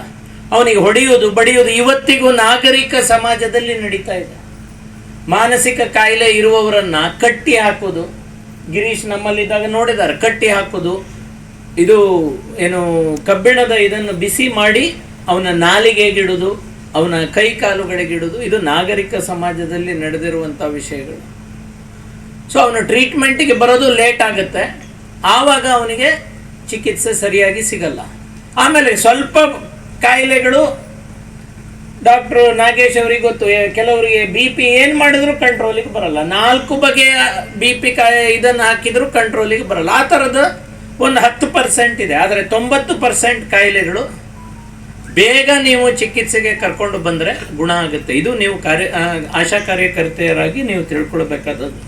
ಅವನಿಗೆ ಹೊಡೆಯುವುದು, ಬಡಿಯುವುದು ಇವತ್ತಿಗೂ ನಾಗರಿಕ ಸಮಾಜದಲ್ಲಿ ನಡೀತಾ ಇದೆ. ಮಾನಸಿಕ ಕಾಯಿಲೆ ಇರುವವರನ್ನ ಕಟ್ಟಿ ಹಾಕೋದು ಗಿರೀಶ್ ನಮ್ಮಲ್ಲಿದ್ದಾಗ ನೋಡಿದ್ದಾರೆ, ಕಟ್ಟಿ ಹಾಕೋದು ಇದು ಏನು ಕಬ್ಬಿಣದ ಇದನ್ನು ಬಿಸಿ ಮಾಡಿ ಅವನ ನಾಲಿಗೆಗಿಡುದು ಅವನ ಕೈ ಕಾಲುಗಳಿಗಿಡುದು ಇದು ನಾಗರಿಕ ಸಮಾಜದಲ್ಲಿ ನಡೆದಿರುವಂಥ ವಿಷಯಗಳು. ಸೊ ಅವನ ಟ್ರೀಟ್ಮೆಂಟಿಗೆ ಬರೋದು ಲೇಟ್ ಆಗುತ್ತೆ. ಆವಾಗ ಅವನಿಗೆ ಚಿಕಿತ್ಸೆ ಸರಿಯಾಗಿ ಸಿಗಲ್ಲ. ಆಮೇಲೆ ಸ್ವಲ್ಪ ಕಾಯಿಲೆಗಳು ಡಾಕ್ಟ್ರು ನಾಗೇಶ್ ಅವರಿಗೆ ಗೊತ್ತು ಕೆಲವರಿಗೆ ಬಿ ಪಿ ಏನು ಮಾಡಿದ್ರು ಕಂಟ್ರೋಲಿಗೆ ಬರಲ್ಲ. ನಾಲ್ಕು ಬಗೆಯ ಬಿ ಪಿ ಕಾಯಿ, ಇದನ್ನು ಹಾಕಿದ್ರು ಕಂಟ್ರೋಲಿಗೆ ಬರಲ್ಲ. ಆ ಥರದ ಒಂದು ಹತ್ತು ಪರ್ಸೆಂಟ್ ಇದೆ. ಆದರೆ ತೊಂಬತ್ತು ಪರ್ಸೆಂಟ್ ಕಾಯಿಲೆಗಳು ಬೇಗ ನೀವು ಚಿಕಿತ್ಸೆಗೆ ಕರ್ಕೊಂಡು ಬಂದರೆ ಗುಣ ಆಗುತ್ತೆ. ಇದು ನೀವು ಕಾರ್ಯ ಆಶಾ ಕಾರ್ಯಕರ್ತೆಯರಾಗಿ ನೀವು ತಿಳ್ಕೊಳ್ಬೇಕಾದದ್ದು.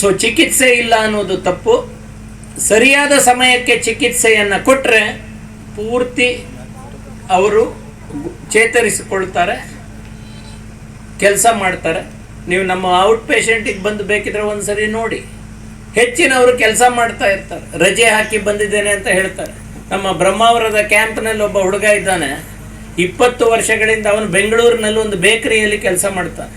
ಸೊ ಚಿಕಿತ್ಸೆ ಇಲ್ಲ ಅನ್ನೋದು ತಪ್ಪು. ಸರಿಯಾದ ಸಮಯಕ್ಕೆ ಚಿಕಿತ್ಸೆಯನ್ನು ಕೊಟ್ಟರೆ ಪೂರ್ತಿ ಅವರು ಚೇತರಿಸಿಕೊಳ್ತಾರೆ, ಕೆಲಸ ಮಾಡ್ತಾರೆ. ನೀವು ನಮ್ಮ ಔಟ್ ಪೇಷಂಟಿಗೆ ಬಂದು ಬೇಕಿದ್ರೆ ಒಂದು ಸರಿ ನೋಡಿ. ಹೆಚ್ಚಿನವರು ಕೆಲಸ ಮಾಡ್ತಾ ಇರ್ತಾರೆ. ರಜೆ ಹಾಕಿ ಬಂದಿದ್ದೇನೆ ಅಂತ ಹೇಳ್ತಾರೆ. ನಮ್ಮ ಬ್ರಹ್ಮಾವರದ ಕ್ಯಾಂಪ್ನಲ್ಲಿ ಒಬ್ಬ ಹುಡುಗ ಇದ್ದಾನೆ. ಇಪ್ಪತ್ತು ವರ್ಷಗಳಿಂದ ಅವನು ಬೆಂಗಳೂರಿನಲ್ಲಿ ಒಂದು ಬೇಕರಿಯಲ್ಲಿ ಕೆಲಸ ಮಾಡ್ತಾನೆ.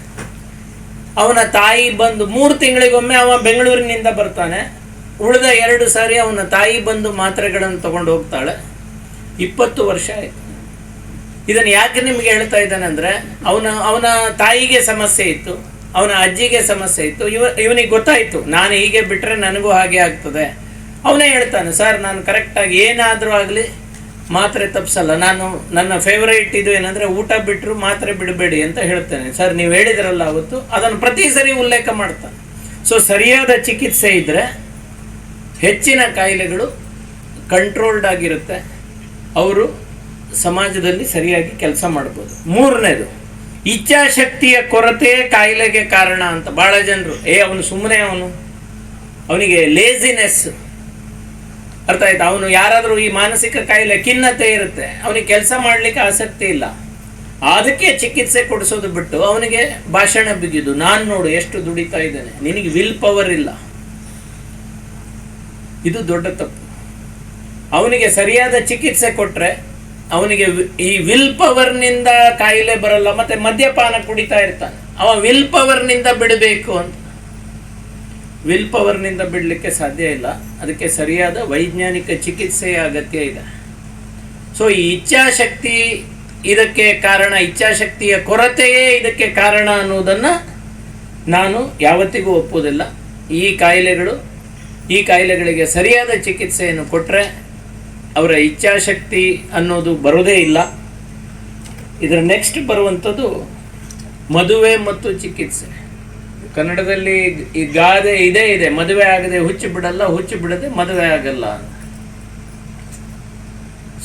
ಅವನ ತಾಯಿ ಬಂದು ಮೂರು ತಿಂಗಳಿಗೊಮ್ಮೆ ಅವ ಬೆಂಗಳೂರಿನಿಂದ ಬರ್ತಾನೆ. ಉಳಿದ ಎರಡು ಸಾರಿ ಅವನ ತಾಯಿ ಬಂದು ಮಾತ್ರೆಗಳನ್ನು ತಗೊಂಡು ಹೋಗ್ತಾಳೆ. ಇಪ್ಪತ್ತು ವರ್ಷ ಆಯಿತು. ಇದನ್ನು ಯಾಕೆ ನಿಮಗೆ ಹೇಳ್ತಾ ಇದ್ದಾನೆ ಅಂದರೆ, ಅವನ ಅವನ ತಾಯಿಗೆ ಸಮಸ್ಯೆ ಇತ್ತು, ಅವನ ಅಜ್ಜಿಗೆ ಸಮಸ್ಯೆ ಇತ್ತು, ಇವ, ಇವನಿಗೆ ಗೊತ್ತಾಯಿತು, ನಾನು ಹೀಗೆ ಬಿಟ್ಟರೆ ನನಗೂ ಹಾಗೆ ಆಗ್ತದೆ. ಅವನೇ ಹೇಳ್ತಾನೆ, ಸರ್, ನಾನು ಕರೆಕ್ಟಾಗಿ ಏನಾದರೂ ಆಗಲಿ, ಮಾತ್ರೆ ತಪ್ಪಿಸಲ್ಲ ನಾನು, ನನ್ನ ಫೇವರೇಟ್ ಇದು ಏನಂದರೆ, ಊಟ ಬಿಟ್ಟರು ಮಾತ್ರೆ ಬಿಡಬೇಡಿ ಅಂತ ಹೇಳ್ತೇನೆ. ಸರ್, ನೀವು ಹೇಳಿದ್ರಲ್ಲ ಅವತ್ತು, ಅದನ್ನು ಪ್ರತಿ ಸರಿ ಉಲ್ಲೇಖ ಮಾಡ್ತಾನೆ. ಸೊ ಸರಿಯಾದ ಚಿಕಿತ್ಸೆ ಇದ್ದರೆ ಹೆಚ್ಚಿನ ಕಾಯಿಲೆಗಳು ಕಂಟ್ರೋಲ್ಡ್ ಆಗಿರುತ್ತೆ. ಅವರು ಸಮಾಜದಲ್ಲಿ ಸರಿಯಾಗಿ ಕೆಲಸ ಮಾಡ್ಬೋದು. ಮೂರನೇದು, ಇಚ್ಛಾಶಕ್ತಿಯ ಕೊರತೆ ಕಾಯಿಲೆಗೆ ಕಾರಣ ಅಂತ ಭಾಳ ಜನರು, ಏ, ಅವನು ಸುಮ್ಮನೆ ಅವನು. ಅವನಿಗೆ ಲೇಜಿನೆಸ್ ಅರ್ಥ ಆಯ್ತಾ? ಅವನು ಯಾರಾದರೂ ಈ ಮಾನಸಿಕ ಕಾಯಿಲೆ ಖಿನ್ನತೆ ಇರುತ್ತೆ. ಅವನಿಗೆ ಕೆಲಸ ಮಾಡಲಿಕ್ಕೆ ಆಸಕ್ತಿ ಇಲ್ಲ. ಅದಕ್ಕೆ ಚಿಕಿತ್ಸೆ ಕೊಡಿಸೋದು ಬಿಟ್ಟು ಅವನಿಗೆ ಭಾಷಣ ಬಿಗಿದು, ನಾನು ನೋಡು, ಎಷ್ಟು ದುಡಿತಾ ಇದ್ದೇನೆ. ನಿನಗೆ ವಿಲ್ ಪವರ್ ಇಲ್ಲ. ಇದು ದೊಡ್ಡ ತಪ್ಪು. ಅವನಿಗೆ ಸರಿಯಾದ ಚಿಕಿತ್ಸೆ ಕೊಟ್ಟರೆ ಅವನಿಗೆ ಈ ವಿಲ್ ಪವರ್ನಿಂದ ಕಾಯಿಲೆ ಬರಲ್ಲ, ಮತ್ತೆ ಮದ್ಯಪಾನ ಕುಡಿತಾ ಇರ್ತಾನೆ. ಅವ ವಿಲ್ ಪವರ್ನಿಂದ ಬಿಡಬೇಕು ಅಂತ. ವಿಲ್ ಪವರ್ನಿಂದ ಬಿಡಲಿಕ್ಕೆ ಸಾಧ್ಯ ಇಲ್ಲ. ಅದಕ್ಕೆ ಸರಿಯಾದ ವೈಜ್ಞಾನಿಕ ಚಿಕಿತ್ಸೆಯ ಅಗತ್ಯ ಇದೆ. ಸೊ ಈ ಇಚ್ಛಾಶಕ್ತಿ ಇದಕ್ಕೆ ಕಾರಣ, ಇಚ್ಛಾಶಕ್ತಿಯ ಕೊರತೆಯೇ ಇದಕ್ಕೆ ಕಾರಣ ಅನ್ನೋದನ್ನು ನಾನು ಯಾವತ್ತಿಗೂ ಒಪ್ಪುವುದಿಲ್ಲ. ಈ ಕಾಯಿಲೆಗಳು ಈ ಕಾಯಿಲೆಗಳಿಗೆ ಸರಿಯಾದ ಚಿಕಿತ್ಸೆಯನ್ನು ಕೊಟ್ಟರೆ ಅವರ ಇಚ್ಛಾಶಕ್ತಿ ಅನ್ನೋದು ಬರೋದೇ ಇಲ್ಲ. ಇದರ ನೆಕ್ಸ್ಟ್ ಬರುವಂಥದ್ದು ಮದುವೆ ಮತ್ತು ಚಿಕಿತ್ಸೆ. ಕನ್ನಡದಲ್ಲಿ ಈ ಗಾದೆ ಇದೇ ಇದೆ, ಮದುವೆ ಆಗದೆ ಹುಚ್ಚು ಬಿಡಲ್ಲ, ಹುಚ್ಚು ಬಿಡದೆ ಮದುವೆ ಆಗಲ್ಲ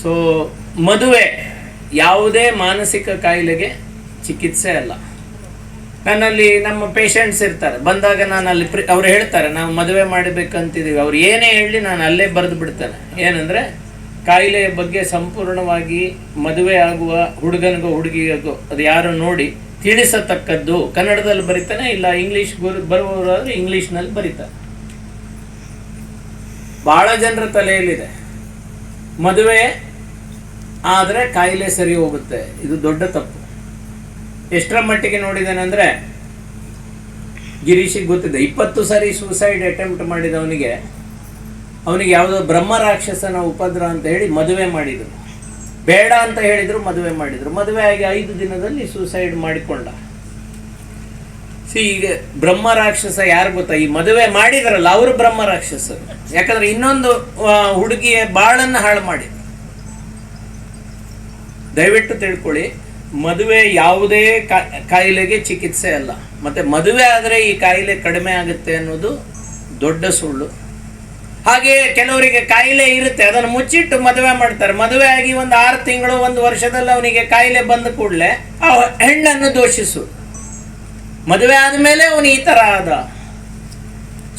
ಸೊ ಮದುವೆ ಯಾವುದೇ ಮಾನಸಿಕ ಕಾಯಿಲೆಗೆ ಚಿಕಿತ್ಸೆ ಅಲ್ಲ. ನನ್ನಲ್ಲಿ ನಮ್ಮ ಪೇಷಂಟ್ಸ್ ಇರ್ತಾರೆ. ಬಂದಾಗ ನಾನು ಅಲ್ಲಿ ಪ್ರಿ ಅವ್ರು ಹೇಳ್ತಾರೆ, ನಾವು ಮದುವೆ ಮಾಡಬೇಕಂತಿದ್ದೀವಿ. ಅವ್ರು ಏನೇ ಹೇಳಿ ನಾನು ಅಲ್ಲೇ ಬರೆದು ಬಿಡ್ತೇನೆ. ಏನಂದರೆ, ಕಾಯಿಲೆಯ ಬಗ್ಗೆ ಸಂಪೂರ್ಣವಾಗಿ ಮದುವೆ ಆಗುವ ಹುಡುಗನಿಗೋ ಹುಡುಗಿಗೋ ಅದು ಯಾರು ನೋಡಿ ತಿಳಿಸತಕ್ಕದ್ದು ಕನ್ನಡದಲ್ಲಿ ಬರಿತಾನೆ, ಇಲ್ಲ ಇಂಗ್ಲೀಷ್ ಬರುವವರಾದರೆ ಇಂಗ್ಲೀಷ್ನಲ್ಲಿ ಬರೀತಾರೆ. ಭಾಳ ಜನರ ತಲೆಯಲ್ಲಿದೆ. ಮದುವೆ ಆದರೆ ಕಾಯಿಲೆ ಸರಿ ಹೋಗುತ್ತೆ. ಇದು ದೊಡ್ಡ ತಪ್ಪು. ಎಷ್ಟರ ಮಟ್ಟಿಗೆ ನೋಡಿದ್ದೇನೆ ಅಂದರೆ ಗಿರೀಶಿಗೆ ಗೊತ್ತಿದೆ. ಇಪ್ಪತ್ತು ಸಾರಿ ಸೂಸೈಡ್ ಅಟೆಂಪ್ಟ್ ಮಾಡಿದವನಿಗೆ ಅವನಿಗೆ ಯಾವುದೋ ಬ್ರಹ್ಮ ರಾಕ್ಷಸನ ಉಪದ್ರ ಅಂತ ಹೇಳಿ ಮದುವೆ ಮಾಡಿದರು. ಬೇಡ ಅಂತ ಹೇಳಿದರು ಮದುವೆ ಮಾಡಿದರು. ಮದುವೆ ಆಗಿ ಐದು ದಿನದಲ್ಲಿ ಸೂಸೈಡ್ ಮಾಡಿಕೊಂಡ. ಸಿ, ಈಗ ಬ್ರಹ್ಮ ರಾಕ್ಷಸ ಯಾರು ಗೊತ್ತಾ? ಈ ಮದುವೆ ಮಾಡಿದ್ರಲ್ಲ, ಅವರು ಬ್ರಹ್ಮ ರಾಕ್ಷಸರು. ಯಾಕಂದ್ರೆ ಇನ್ನೊಂದು ಹುಡುಗಿಯ ಬಾಳನ್ನು ಹಾಳು ಮಾಡಿದ್ರು. ದಯವಿಟ್ಟು ತಿಳ್ಕೊಳ್ಳಿ. ಮದುವೆ ಯಾವುದೇ ಕಾಯಿಲೆಗೆ ಚಿಕಿತ್ಸೆ ಅಲ್ಲ. ಮತ್ತೆ ಮದುವೆ ಆದರೆ ಈ ಕಾಯಿಲೆ ಕಡಿಮೆ ಆಗುತ್ತೆ ಅನ್ನೋದು ದೊಡ್ಡ ಸುಳ್ಳು. ಹಾಗೆಯೇ ಕೆಲವರಿಗೆ ಕಾಯಿಲೆ ಇರುತ್ತೆ, ಅದನ್ನು ಮುಚ್ಚಿಟ್ಟು ಮದುವೆ ಮಾಡ್ತಾರೆ. ಮದುವೆ ಆಗಿ ಒಂದು ಆರು ತಿಂಗಳು, ಒಂದು ವರ್ಷದಲ್ಲಿ ಅವನಿಗೆ ಕಾಯಿಲೆ ಬಂದ ಕೂಡಲೇ ಆ ಹೆಣ್ಣನ್ನು ದೋಷಿಸು. ಮದುವೆ ಆದಮೇಲೆ ಅವನು ಈ ಥರ ಆದ.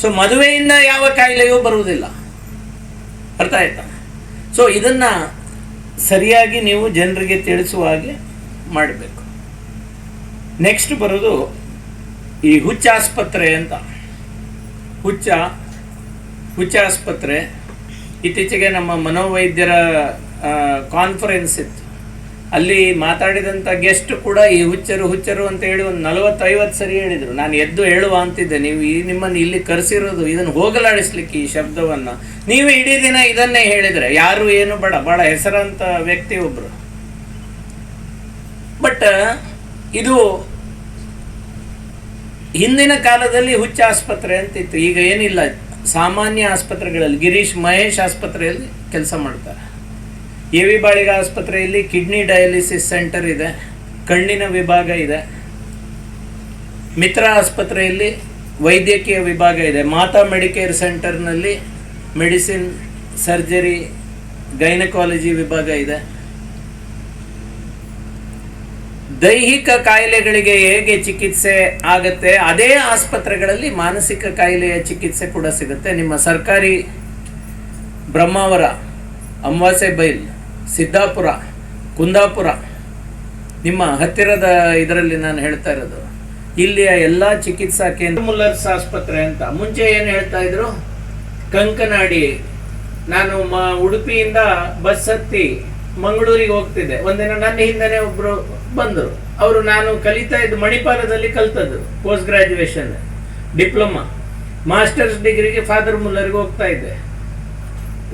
ಸೊ ಮದುವೆಯಿಂದ ಯಾವ ಕಾಯಿಲೆಯೂ ಬರುವುದಿಲ್ಲ. ಅರ್ಥ ಆಯ್ತಾ? ಸೊ ಇದನ್ನ ಸರಿಯಾಗಿ ನೀವು ಜನರಿಗೆ ತಿಳಿಸುವ ಹಾಗೆ ಮಾಡಬೇಕು. ನೆಕ್ಸ್ಟ್ ಬರೋದು ಈ ಹುಚ್ಚ ಆಸ್ಪತ್ರೆ ಅಂತ. ಹುಚ್ಚ ಹುಚ್ಚ ಆಸ್ಪತ್ರೆ ಇತ್ತೀಚೆಗೆ ನಮ್ಮ ಮನೋವೈದ್ಯರ ಕಾನ್ಫರೆನ್ಸ್ ಇತ್ತು. ಅಲ್ಲಿ ಮಾತಾಡಿದಂಥ ಗೆಸ್ಟ್ ಕೂಡ ಈ ಹುಚ್ಚರು ಹುಚ್ಚರು ಅಂತ ಹೇಳಿ ಒಂದು ನಲವತ್ತೈವತ್ತು ಸರಿ ಹೇಳಿದರು. ನಾನು ಎದ್ದು ಹೇಳುವ ಅಂತಿದ್ದೆ. ನೀವು ಈ ನಿಮ್ಮನ್ನು ಇಲ್ಲಿ ಕರೆಸಿರೋದು, ಇದನ್ನು ಹೋಗಲಾಡಿಸ್ಲಿಕ್ಕೆ ಈ ಶಬ್ದವನ್ನು. ನೀವು ಇಡೀ ದಿನ ಇದನ್ನೇ ಹೇಳಿದರೆ. ಯಾರು ಏನು ಬೇಡ. ಭಾಳ ಹೆಸರಂತ ವ್ಯಕ್ತಿ ಒಬ್ಬರು ಬಟ್, ಇದು ಹಿಂದಿನ ಕಾಲದಲ್ಲಿ ಹುಚ್ಚ ಆಸ್ಪತ್ರೆ ಅಂತ ಇತ್ತು. ಈಗ ಏನಿಲ್ಲ. ಸಾಮಾನ್ಯ ಆಸ್ಪತ್ರೆಗಳಲ್ಲಿ, ಗಿರೀಶ್ ಮಹೇಶ್ ಆಸ್ಪತ್ರೆಯಲ್ಲಿ ಕೆಲಸ ಮಾಡ್ತಾರೆ. ಎ ವಿ ಬಾಳಿಗ ಆಸ್ಪತ್ರೆಯಲ್ಲಿ ಕಿಡ್ನಿ ಡಯಾಲಿಸಿಸ್ ಸೆಂಟರ್ ಇದೆ. ಕಣ್ಣಿನ ವಿಭಾಗ ಇದೆ. ಮಿತ್ರ ಆಸ್ಪತ್ರೆಯಲ್ಲಿ ವೈದ್ಯಕೀಯ ವಿಭಾಗ ಇದೆ. ಮಾತಾ ಮೆಡಿಕೇರ್ ಸೆಂಟರ್ನಲ್ಲಿ ಮೆಡಿಸಿನ್, ಸರ್ಜರಿ, ಗೈನಕಾಲಜಿ ವಿಭಾಗ ಇದೆ. ದೈಹಿಕ ಕಾಯಿಲೆಗಳಿಗೆ ಹೇಗೆ ಚಿಕಿತ್ಸೆ ಆಗುತ್ತೆ, ಅದೇ ಆಸ್ಪತ್ರೆಗಳಲ್ಲಿ ಮಾನಸಿಕ ಕಾಯಿಲೆಯ ಚಿಕಿತ್ಸೆ ಕೂಡ ಸಿಗುತ್ತೆ. ನಿಮ್ಮ ಸರ್ಕಾರಿ ಬ್ರಹ್ಮಾವರ, ಅಮವಾಸೆ ಬೈಲ್, ಸಿದ್ದಾಪುರ, ಕುಂದಾಪುರ, ನಿಮ್ಮ ಹತ್ತಿರದ ಇದರಲ್ಲಿ ನಾನು ಹೇಳ್ತಾ ಇರೋದು, ಇಲ್ಲಿಯ ಎಲ್ಲ ಚಿಕಿತ್ಸಾ ಕೇಂದ್ರ ಮುಲ್ಲರ್ಸ್ ಆಸ್ಪತ್ರೆ ಅಂತ. ಮುಂಚೆ ಏನು ಹೇಳ್ತಾ ಇದ್ರು? ಕಂಕನಾಡಿ. ನಾನು ಮ ಉಡುಪಿಯಿಂದ ಬಸ್ ಹತ್ತಿ ಮಂಗಳೂರಿಗೆ ಹೋಗ್ತಿದ್ದೆ. ಒಂದಿನ ನನ್ನ ಹಿಂದೆ ಒಬ್ರು ಬಂದರು. ಅವರು ನಾನು ಕಲಿತಾ ಇದ್ದು ಮಣಿಪಾಲದಲ್ಲಿ ಕಲ್ತದ್ದು ಪೋಸ್ಟ್ ಗ್ರಾಜುಯೇಷನ್ ಡಿಪ್ಲೊಮಾ. ಮಾಸ್ಟರ್ಸ್ ಡಿಗ್ರಿಗೆ ಫಾದರ್ ಮುಲ್ಲರಿಗೆ ಹೋಗ್ತಾ ಇದ್ದೆ.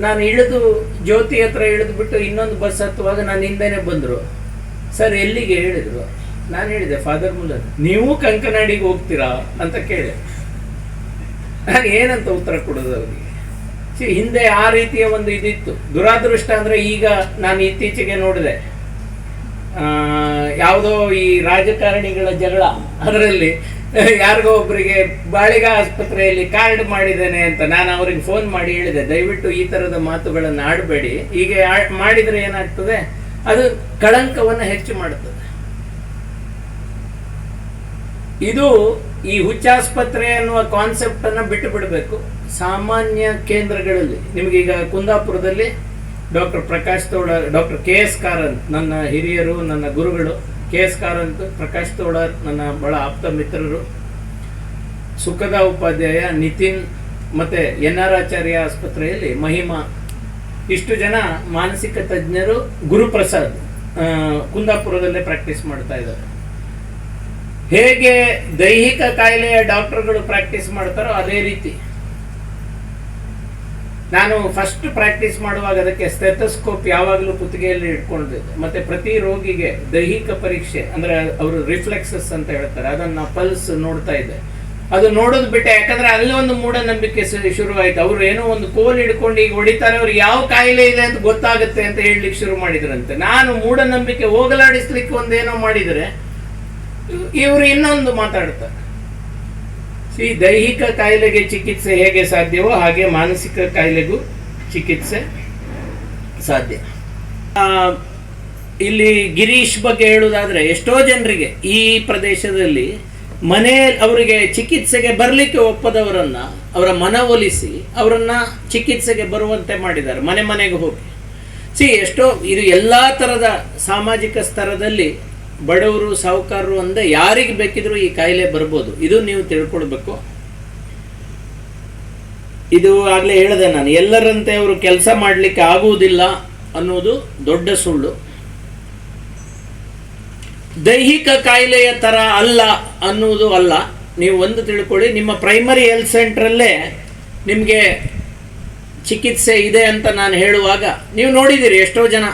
ನಾನು ಇಳಿದು, ಜ್ಯೋತಿ ಹತ್ರ ಇಳಿದು ಬಿಟ್ಟು ಇನ್ನೊಂದು ಬಸ್ ಹತ್ತುವಾಗ ನಾನು ಹಿಂದೆನೆ ಬಂದರು. ಸರ್ ಎಲ್ಲಿಗೆ ಹೇಳಿದ್ರು? ನಾನು ಹೇಳಿದೆ ಫಾದರ್ ಮುಲ್ಲರ್ ನೀವು ಕಂಕನಾಡಿಗೆ ಹೋಗ್ತೀರಾ ಅಂತ ಕೇಳಿದೆ. ನಾನು ಏನಂತ ಉತ್ತರ ಕೊಡೋದು ಅವರಿಗೆ? ಹಿಂದೆ ಆ ರೀತಿಯ ಒಂದು ಇದಿತ್ತು. ದುರಾದೃಷ್ಟ ಅಂದ್ರೆ ಈಗ ನಾನು ಇತ್ತೀಚೆಗೆ ನೋಡಿದೆ. ಯಾವುದೋ ಈ ರಾಜಕಾರಣಿಗಳ ಜಗಳ ಅದರಲ್ಲಿ ಯಾರಿಗೋ ಒಬ್ಬರಿಗೆ ಬಾಳಿಗ ಆಸ್ಪತ್ರೆಯಲ್ಲಿ ಕಾರ್ಡ್ ಮಾಡಿದ್ದೇನೆ ಅಂತ ನಾನು ಅವರಿಗೆ ಫೋನ್ ಮಾಡಿ ಹೇಳಿದೆ. ದಯವಿಟ್ಟು ಈ ತರದ ಮಾತುಗಳನ್ನು ಆಡಬೇಡಿ. ಹೀಗೆ ಮಾಡಿದ್ರೆ ಏನಾಗ್ತದೆ? ಅದು ಕಳಂಕವನ್ನು ಹೆಚ್ಚು ಮಾಡುತ್ತದೆ. ಇದು ಈ ಹುಚ್ಚಾಸ್ಪತ್ರೆ ಅನ್ನುವ ಕಾನ್ಸೆಪ್ಟ್ ಅನ್ನ ಬಿಟ್ಟು ಬಿಡಬೇಕು. ಸಾಮಾನ್ಯ ಕೇಂದ್ರಗಳಲ್ಲಿ. ನಿಮಗೀಗ ಕುಂದಾಪುರದಲ್ಲಿ doctor Prakash Tolar doctor K S Karanth ನನ್ನ ಹಿರಿಯರು, ನನ್ನ ಗುರುಗಳು, ಕೆ ಎಸ್ ಕಾರಂತ್ ಪ್ರಕಾಶ್ ತೋಳರ್ ನನ್ನ ಬಹಳ ಆಪ್ತ ಮಿತ್ರರು. ಸುಖದ ಉಪಾಧ್ಯಾಯ ನಿತಿನ್ ಮತ್ತೆ ಎನ್ ಆರ್ ಆಚಾರ್ಯ ಆಸ್ಪತ್ರೆಯಲ್ಲಿ ಮಹಿಮಾ. ಇಷ್ಟು ಜನ ಮಾನಸಿಕ ತಜ್ಞರು ಗುರುಪ್ರಸಾದ್ ಕುಂದಾಪುರದಲ್ಲೇ ಪ್ರಾಕ್ಟೀಸ್ ಮಾಡ್ತಾ ಇದ್ದಾರೆ. ಹೇಗೆ ದೈಹಿಕ ಕಾಯಿಲೆಯ ಡಾಕ್ಟರ್ಗಳು ಪ್ರಾಕ್ಟೀಸ್ ಮಾಡ್ತಾರೋ ಅದೇ ರೀತಿ. ನಾನು ಫಸ್ಟ್ ಪ್ರಾಕ್ಟೀಸ್ ಮಾಡುವಾಗ ಅದಕ್ಕೆ ಸ್ಟೆಥೋಸ್ಕೋಪ್ ಯಾವಾಗಲೂ ಕುತ್ತಿಗೆಯಲ್ಲಿ ಇಟ್ಕೊಂಡಿದ್ದೆ. ಮತ್ತೆ ಪ್ರತಿ ರೋಗಿಗೆ ದೈಹಿಕ ಪರೀಕ್ಷೆ, ಅಂದ್ರೆ ಅವರು ರಿಫ್ಲೆಕ್ಸಸ್ ಅಂತ ಹೇಳ್ತಾರೆ, ಅದನ್ನ ಪಲ್ಸ್ ನೋಡ್ತಾ ಇದ್ದೆ. ಅದು ನೋಡೋದು ಬಿಟ್ಟೆ, ಯಾಕಂದ್ರೆ ಅಲ್ಲಿ ಒಂದು ಮೂಢನಂಬಿಕೆ ಶುರುವಾಯ್ತು. ಅವರು ಏನೋ ಒಂದು ಕೋಲ್ ಹಿಡ್ಕೊಂಡು ಈಗ ಹೊಡಿತಾರೆ, ಅವ್ರು ಯಾವ ಕಾಯಿಲೆ ಇದೆ ಅಂತ ಗೊತ್ತಾಗುತ್ತೆ ಅಂತ ಹೇಳಲಿಕ್ಕೆ ಶುರು ಮಾಡಿದ್ರಂತೆ. ನಾನು ಮೂಢನಂಬಿಕೆ ಹೋಗಲಾಡಿಸ್ಲಿಕ್ಕೆ ಒಂದೇನೋ ಮಾಡಿದರೆ ಇವರು ಇನ್ನೊಂದು ಮಾತಾಡ್ತಾರೆ. ಈ ದೈಹಿಕ ಕಾಯಿಲೆಗೆ ಚಿಕಿತ್ಸೆ ಹೇಗೆ ಸಾಧ್ಯವೋ ಹಾಗೆ ಮಾನಸಿಕ ಕಾಯಿಲೆಗೂ ಚಿಕಿತ್ಸೆ ಸಾಧ್ಯ. ಇಲ್ಲಿ ಗಿರೀಶ್ ಬಗ್ಗೆ ಹೇಳುವುದಾದ್ರೆ ಎಷ್ಟೋ ಜನರಿಗೆ ಈ ಪ್ರದೇಶದಲ್ಲಿ ಮನೆ ಅವರಿಗೆ ಚಿಕಿತ್ಸೆಗೆ ಬರಲಿಕ್ಕೆ ಒಪ್ಪದವರನ್ನ ಅವರ ಮನವೊಲಿಸಿ ಅವರನ್ನ ಚಿಕಿತ್ಸೆಗೆ ಬರುವಂತೆ ಮಾಡಿದ್ದಾರೆ, ಮನೆ ಮನೆಗೆ ಹೋಗಿ. ಸಿ, ಎಷ್ಟೋ, ಇದು ಎಲ್ಲ ಥರದ ಸಾಮಾಜಿಕ ಸ್ತರದಲ್ಲಿ ಬಡವರು, ಸಾಹುಕಾರರು ಅಂದೆ ಯಾರಿಗೆ ಬೇಕಿದ್ರೂ ಈ ಕಾಯಿಲೆ ಬರ್ಬೋದು. ಇದು ನೀವು ತಿಳ್ಕೊಳ್ಬೇಕು. ಇದು ಆಗಲೇ ಹೇಳಿದೆ ನಾನು, ಎಲ್ಲರಂತೆ ಅವರು ಕೆಲಸ ಮಾಡಲಿಕ್ಕೆ ಆಗುವುದಿಲ್ಲ ಅನ್ನೋದು ದೊಡ್ಡ ಸುಳ್ಳು. ದೈಹಿಕ ಕಾಯಿಲೆಯ ಥರ ಅಲ್ಲ ಅನ್ನುವುದು ಅಲ್ಲ. ನೀವು ಒಂದು ತಿಳ್ಕೊಳ್ಳಿ, ನಿಮ್ಮ ಪ್ರೈಮರಿ ಹೆಲ್ತ್ ಸೆಂಟ್ರಲ್ಲೇ ನಿಮಗೆ ಚಿಕಿತ್ಸೆ ಇದೆ ಅಂತ ನಾನು ಹೇಳುವಾಗ, ನೀವು ನೋಡಿದ್ದೀರಿ ಎಷ್ಟೋ ಜನ.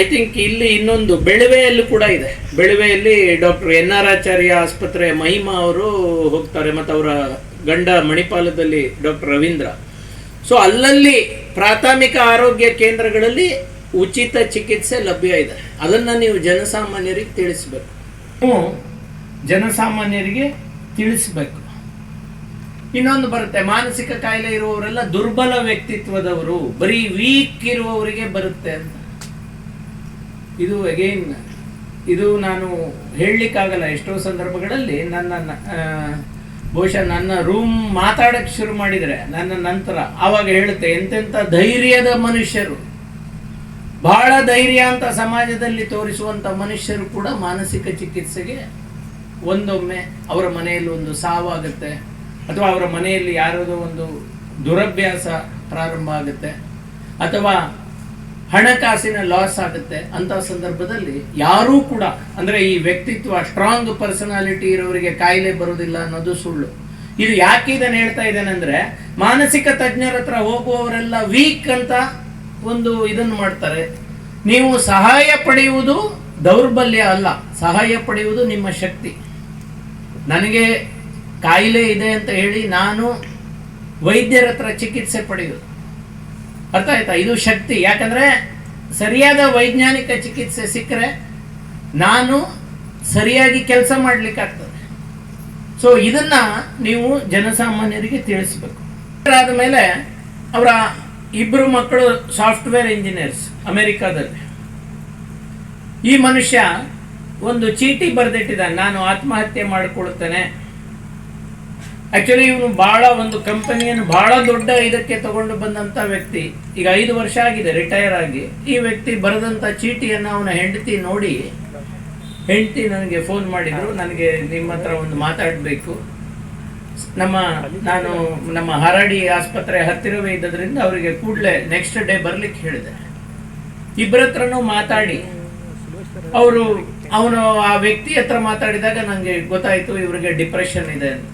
ಐ ಥಿಂಕ್ ಇಲ್ಲಿ ಇನ್ನೊಂದು ಬೆಳವೆಯಲ್ಲೂ ಕೂಡ ಇದೆ. ಬೆಳವೆಯಲ್ಲಿ ಡಾಕ್ಟರ್ ಎನ್ ಆರ್ ಆಚಾರ್ಯ ಆಸ್ಪತ್ರೆ ಮಹಿಮಾ ಅವರು ಹೋಗ್ತಾರೆ ಮತ್ತು ಅವರ ಗಂಡ ಮಣಿಪಾಲದಲ್ಲಿ ಡಾಕ್ಟರ್ ರವೀಂದ್ರ. ಸೊ ಅಲ್ಲಲ್ಲಿ ಪ್ರಾಥಮಿಕ ಆರೋಗ್ಯ ಕೇಂದ್ರಗಳಲ್ಲಿ ಉಚಿತ ಚಿಕಿತ್ಸೆ ಲಭ್ಯ ಇದೆ. ಅದನ್ನು ನೀವು ಜನಸಾಮಾನ್ಯರಿಗೆ ತಿಳಿಸ್ಬೇಕು. ಜನಸಾಮಾನ್ಯರಿಗೆ ತಿಳಿಸ್ಬೇಕು. ಇನ್ನೊಂದು ಬರುತ್ತೆ, ಮಾನಸಿಕ ಕಾಯಿಲೆ ಇರುವವರೆಲ್ಲ ದುರ್ಬಲ ವ್ಯಕ್ತಿತ್ವದವರು, ಬರೀ ವೀಕ್ ಇರುವವರಿಗೆ ಬರುತ್ತೆ ಅಂತ. ಇದು ಅಗೇನ್ ಇದು ನಾನು ಹೇಳಲಿಕ್ಕಾಗಲ್ಲ. ಎಷ್ಟೋ ಸಂದರ್ಭಗಳಲ್ಲಿ ನನ್ನ ಬಹುಶಃ ನನ್ನ ರೂಮ್ ಮಾತಾಡಕ್ಕೆ ಶುರು ಮಾಡಿದರೆ, ನನ್ನ ನಂತರ ಆವಾಗ ಹೇಳುತ್ತೆ, ಎಂತೆಂಥ ಧೈರ್ಯದ ಮನುಷ್ಯರು. ಬಹಳ ಧೈರ್ಯ ಅಂತ ಸಮಾಜದಲ್ಲಿ ತೋರಿಸುವಂಥ ಮನುಷ್ಯರು ಕೂಡ ಮಾನಸಿಕ ಚಿಕಿತ್ಸೆಗೆ ಒಂದೊಮ್ಮೆ ಅವರ ಮನೆಯಲ್ಲಿ ಒಂದು ಸಾವಾಗುತ್ತೆ, ಅಥವಾ ಅವರ ಮನೆಯಲ್ಲಿ ಯಾರದೋ ಒಂದು ದುರಭ್ಯಾಸ ಪ್ರಾರಂಭ ಆಗುತ್ತೆ, ಅಥವಾ ಹಣಕಾಸಿನ ಲಾಸ್ ಆಗುತ್ತೆ ಅಂತ ಸಂದರ್ಭದಲ್ಲಿ ಯಾರೂ ಕೂಡ, ಅಂದ್ರೆ ಈ ವ್ಯಕ್ತಿತ್ವ ಸ್ಟ್ರಾಂಗ್ ಪರ್ಸನಾಲಿಟಿ ಇರೋರಿಗೆ ಕಾಯಿಲೆ ಬರೋದಿಲ್ಲ ಅನ್ನೋದು ಸುಳ್ಳು. ಇದು ಯಾಕೆ ಇದನ್ನು ಹೇಳ್ತಾ ಇದ್ದೇನೆ ಅಂದ್ರೆ, ಮಾನಸಿಕ ತಜ್ಞರ ಹತ್ರ ಹೋಗುವವರೆಲ್ಲ ವೀಕ್ ಅಂತ ಒಂದು ಇದನ್ನು ಮಾಡ್ತಾರೆ. ನೀವು ಸಹಾಯ ಪಡೆಯುವುದು ದೌರ್ಬಲ್ಯ ಅಲ್ಲ, ಸಹಾಯ ಪಡೆಯುವುದು ನಿಮ್ಮ ಶಕ್ತಿ. ನನಗೆ ಕಾಯಿಲೆ ಇದೆ ಅಂತ ಹೇಳಿ ನಾನು ವೈದ್ಯರ ಹತ್ರ ಚಿಕಿತ್ಸೆ ಪಡೆಯುವುದು ಅರ್ಥ ಆಯ್ತಾ? ಇದು ಶಕ್ತಿ. ಯಾಕಂದ್ರೆ ಸರಿಯಾದ ವೈಜ್ಞಾನಿಕ ಚಿಕಿತ್ಸೆ ಸಿಕ್ಕರೆ ನಾನು ಸರಿಯಾಗಿ ಕೆಲಸ ಮಾಡ್ಲಿಕ್ಕಾಗ್ತದೆ. ಸೊ ಇದನ್ನ ನೀವು ಜನಸಾಮಾನ್ಯರಿಗೆ ತಿಳಿಸ್ಬೇಕು. ಆದ ಮೇಲೆ ಅವರ ಇಬ್ಬರು ಮಕ್ಕಳು ಸಾಫ್ಟ್ವೇರ್ ಇಂಜಿನಿಯರ್ಸ್ ಅಮೆರಿಕಾದಲ್ಲಿ. ಈ ಮನುಷ್ಯ ಒಂದು ಚೀಟಿ ಬರೆದಿಟ್ಟಿದ್ದಾನೆ. ನಾನು ಆತ್ಮಹತ್ಯೆ ಮಾಡಿಕೊಳ್ತೇನೆ. ಆಕ್ಚುಲಿ ಇವನು ಬಹಳ ಒಂದು ಕಂಪನಿಯನ್ನು ಬಹಳ ದೊಡ್ಡ ಇದಕ್ಕೆ ತಗೊಂಡು ಬಂದಂತ ವ್ಯಕ್ತಿ. ಈಗ ಐದು ವರ್ಷ ಆಗಿದೆ, ರಿಟೈರ್ ಆಗಿ. ಈ ವ್ಯಕ್ತಿ ಬರೆದಂಥ ಚೀಟಿಯನ್ನು ಅವನ ಹೆಂಡತಿ ನೋಡಿ, ಹೆಂಡತಿ ನನಗೆ ಫೋನ್ ಮಾಡಿದ್ರು, ನನಗೆ ನಿಮ್ಮ ಹತ್ರ ಒಂದು ಮಾತಾಡಬೇಕು. ನಮ್ಮ ನಾನು ನಮ್ಮ ಹರಾಡಿ ಆಸ್ಪತ್ರೆ ಹತ್ತಿರವೇ ಇದ್ದದ್ರಿಂದ ಅವರಿಗೆ ಕೂಡಲೇ ನೆಕ್ಸ್ಟ್ ಡೇ ಬರ್ಲಿಕ್ಕೆ ಹೇಳಿದೆ. ಇಬ್ಬರ ಹತ್ರನೂ ಮಾತಾಡಿ. ಅವರು, ಅವನು ಆ ವ್ಯಕ್ತಿ ಹತ್ರ ಮಾತಾಡಿದಾಗ ನನಗೆ ಗೊತ್ತಾಯಿತು, ಇವರಿಗೆ ಡಿಪ್ರೆಷನ್ ಇದೆ ಅಂತ.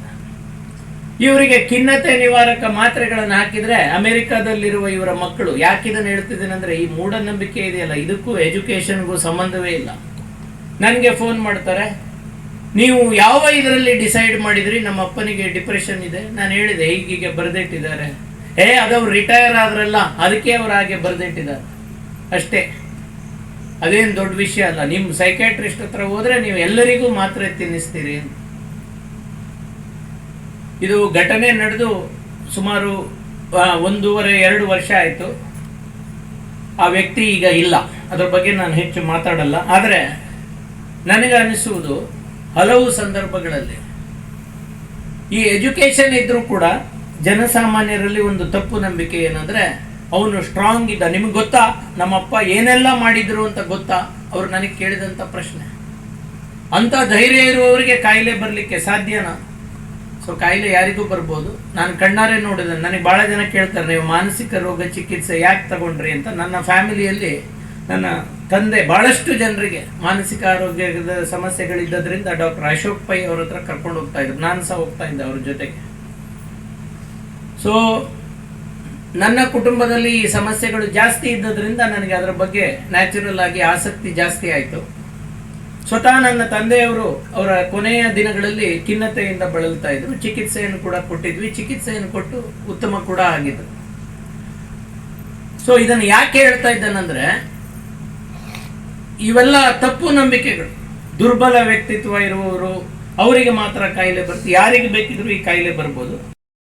ಇವರಿಗೆ ಖಿನ್ನತೆ ನಿವಾರಕ ಮಾತ್ರೆಗಳನ್ನು ಹಾಕಿದ್ರೆ ಅಮೆರಿಕಾದಲ್ಲಿರುವ ಇವರ ಮಕ್ಕಳು ಯಾಕೆ ಇದನ್ನು ಹೇಳ್ತಿದ್ದೀನಿ ಅಂದ್ರೆ ಈ ಮೂಢನಂಬಿಕೆ ಇದೆಯಲ್ಲ, ಇದಕ್ಕೂ ಎಜುಕೇಶನ್ಗೂ ಸಂಬಂಧವೇ ಇಲ್ಲ. ನನಗೆ ಫೋನ್ ಮಾಡ್ತಾರೆ, ನೀವು ಯಾವ ಇದರಲ್ಲಿ ಡಿಸೈಡ್ ಮಾಡಿದ್ರಿ? ನಮ್ಮ ಅಪ್ಪನಿಗೆ ಡಿಪ್ರೆಷನ್ ಇದೆ. ನಾನು ಹೇಳಿದೆ, ಹೀಗೀಗೆ ಬರೆದಿಟ್ಟಿದ್ದಾರೆ. ಏ, ಅದವ್ರು ರಿಟೈರ್ ಆದ್ರಲ್ಲ, ಅದಕ್ಕೆ ಅವ್ರು ಹಾಗೆ ಬರೆದಿಟ್ಟಿದ್ದಾರೆ. ಅಷ್ಟೇ. ಅದೇನು ದೊಡ್ಡ ವಿಷಯ ಅಲ್ಲ. ನಿಮ್ಮ ಸೈಕ್ಯಾಟ್ರಿಸ್ಟ್ ಹತ್ರ ಹೋದ್ರೆ ನೀವು ಎಲ್ಲರಿಗೂ ಮಾತ್ರೆ ತಿನ್ನಿಸ್ತೀರಿ ಇದು ಘಟನೆ ನಡೆದು ಸುಮಾರು ಒಂದೂವರೆ, ಎರಡು ವರ್ಷ ಆಯಿತು. ಆ ವ್ಯಕ್ತಿ ಈಗ ಇಲ್ಲ. ಅದರ ಬಗ್ಗೆ ನಾನು ಹೆಚ್ಚು ಮಾತಾಡಲ್ಲ. ಆದರೆ ನನಗೆ ಅನಿಸುವುದು ಹಲವು ಸಂದರ್ಭಗಳಲ್ಲಿ ಈ ಎಜುಕೇಶನ್ ಇದ್ದರೂ ಕೂಡ ಜನಸಾಮಾನ್ಯರಲ್ಲಿ ಒಂದು ತಪ್ಪು ನಂಬಿಕೆ ಏನಂದರೆ ಅವನು ಸ್ಟ್ರಾಂಗ್ ಇದ್ದ. ನಿಮ್ಗೆ ಗೊತ್ತಾ? ನಮ್ಮಪ್ಪ ಏನೆಲ್ಲ ಮಾಡಿದ್ರು ಅಂತ ಗೊತ್ತಾ? ಅವರು ನನಗೆ ಕೇಳಿದಂಥ ಪ್ರಶ್ನೆ. ಅಂಥ ಧೈರ್ಯ ಇರುವವರಿಗೆ ಕಾಯಿಲೆ ಬರಲಿಕ್ಕೆ ಸಾಧ್ಯನಾ? ಸೊ ಕಾಯಿಲೆ ಯಾರಿಗೂ ಬರ್ಬೋದು. ನಾನು ಕಣ್ಣಾರೆ ನೋಡಿದೆ ನನಗೆ ಭಾಳ ಜನ ಕೇಳ್ತಾರೆ, ನೀವು ಮಾನಸಿಕ ರೋಗ ಚಿಕಿತ್ಸೆ ಯಾಕೆ ತಗೊಂಡ್ರಿ ಅಂತ. ನನ್ನ ಫ್ಯಾಮಿಲಿಯಲ್ಲಿ ನನ್ನ ತಂದೆ ಬಹಳಷ್ಟು ಜನರಿಗೆ ಮಾನಸಿಕ ಆರೋಗ್ಯದ ಸಮಸ್ಯೆಗಳಿದ್ದರಿಂದ ಡಾಕ್ಟರ್ ಅಶೋಕ್ ಪೈ ಅವ್ರ ಹತ್ರ ಕರ್ಕೊಂಡು ಹೋಗ್ತಾ ಇದ್ರು. ನಾನು ಸಹ ಹೋಗ್ತಾ ಇದ್ದೆ ಅವ್ರ ಜೊತೆಗೆ. ಸೊ ನನ್ನ ಕುಟುಂಬದಲ್ಲಿ ಈ ಸಮಸ್ಯೆಗಳು ಜಾಸ್ತಿ ಇದ್ದದ್ರಿಂದ ನನಗೆ ಅದರ ಬಗ್ಗೆ ನ್ಯಾಚುರಲ್ ಆಗಿ ಆಸಕ್ತಿ ಜಾಸ್ತಿ ಆಯಿತು. ಸ್ವತಃ ನನ್ನ ತಂದೆಯವರು ಅವರ ಕೊನೆಯ ದಿನಗಳಲ್ಲಿ ಖಿನ್ನತೆಯಿಂದ ಬಳಲ್ತಾ ಇದ್ರು ಚಿಕಿತ್ಸೆಯನ್ನು ಕೂಡ ಕೊಟ್ಟಿದ್ವಿ. ಚಿಕಿತ್ಸೆಯನ್ನು ಕೊಟ್ಟು ಉತ್ತಮ ಕೂಡ ಆಗಿದ್ರು ಸೊ ಇದನ್ನು ಯಾಕೆ ಹೇಳ್ತಾ ಇದ್ದಾನಂದ್ರೆ, ಇವೆಲ್ಲ ತಪ್ಪು ನಂಬಿಕೆಗಳು. ದುರ್ಬಲ ವ್ಯಕ್ತಿತ್ವ ಇರುವವರು, ಅವರಿಗೆ ಮಾತ್ರ ಕಾಯಿಲೆ ಬರ್ತದೆ ಯಾರಿಗೆ ಬೇಕಿದ್ರು ಈ ಕಾಯಿಲೆ ಬರ್ಬೋದು.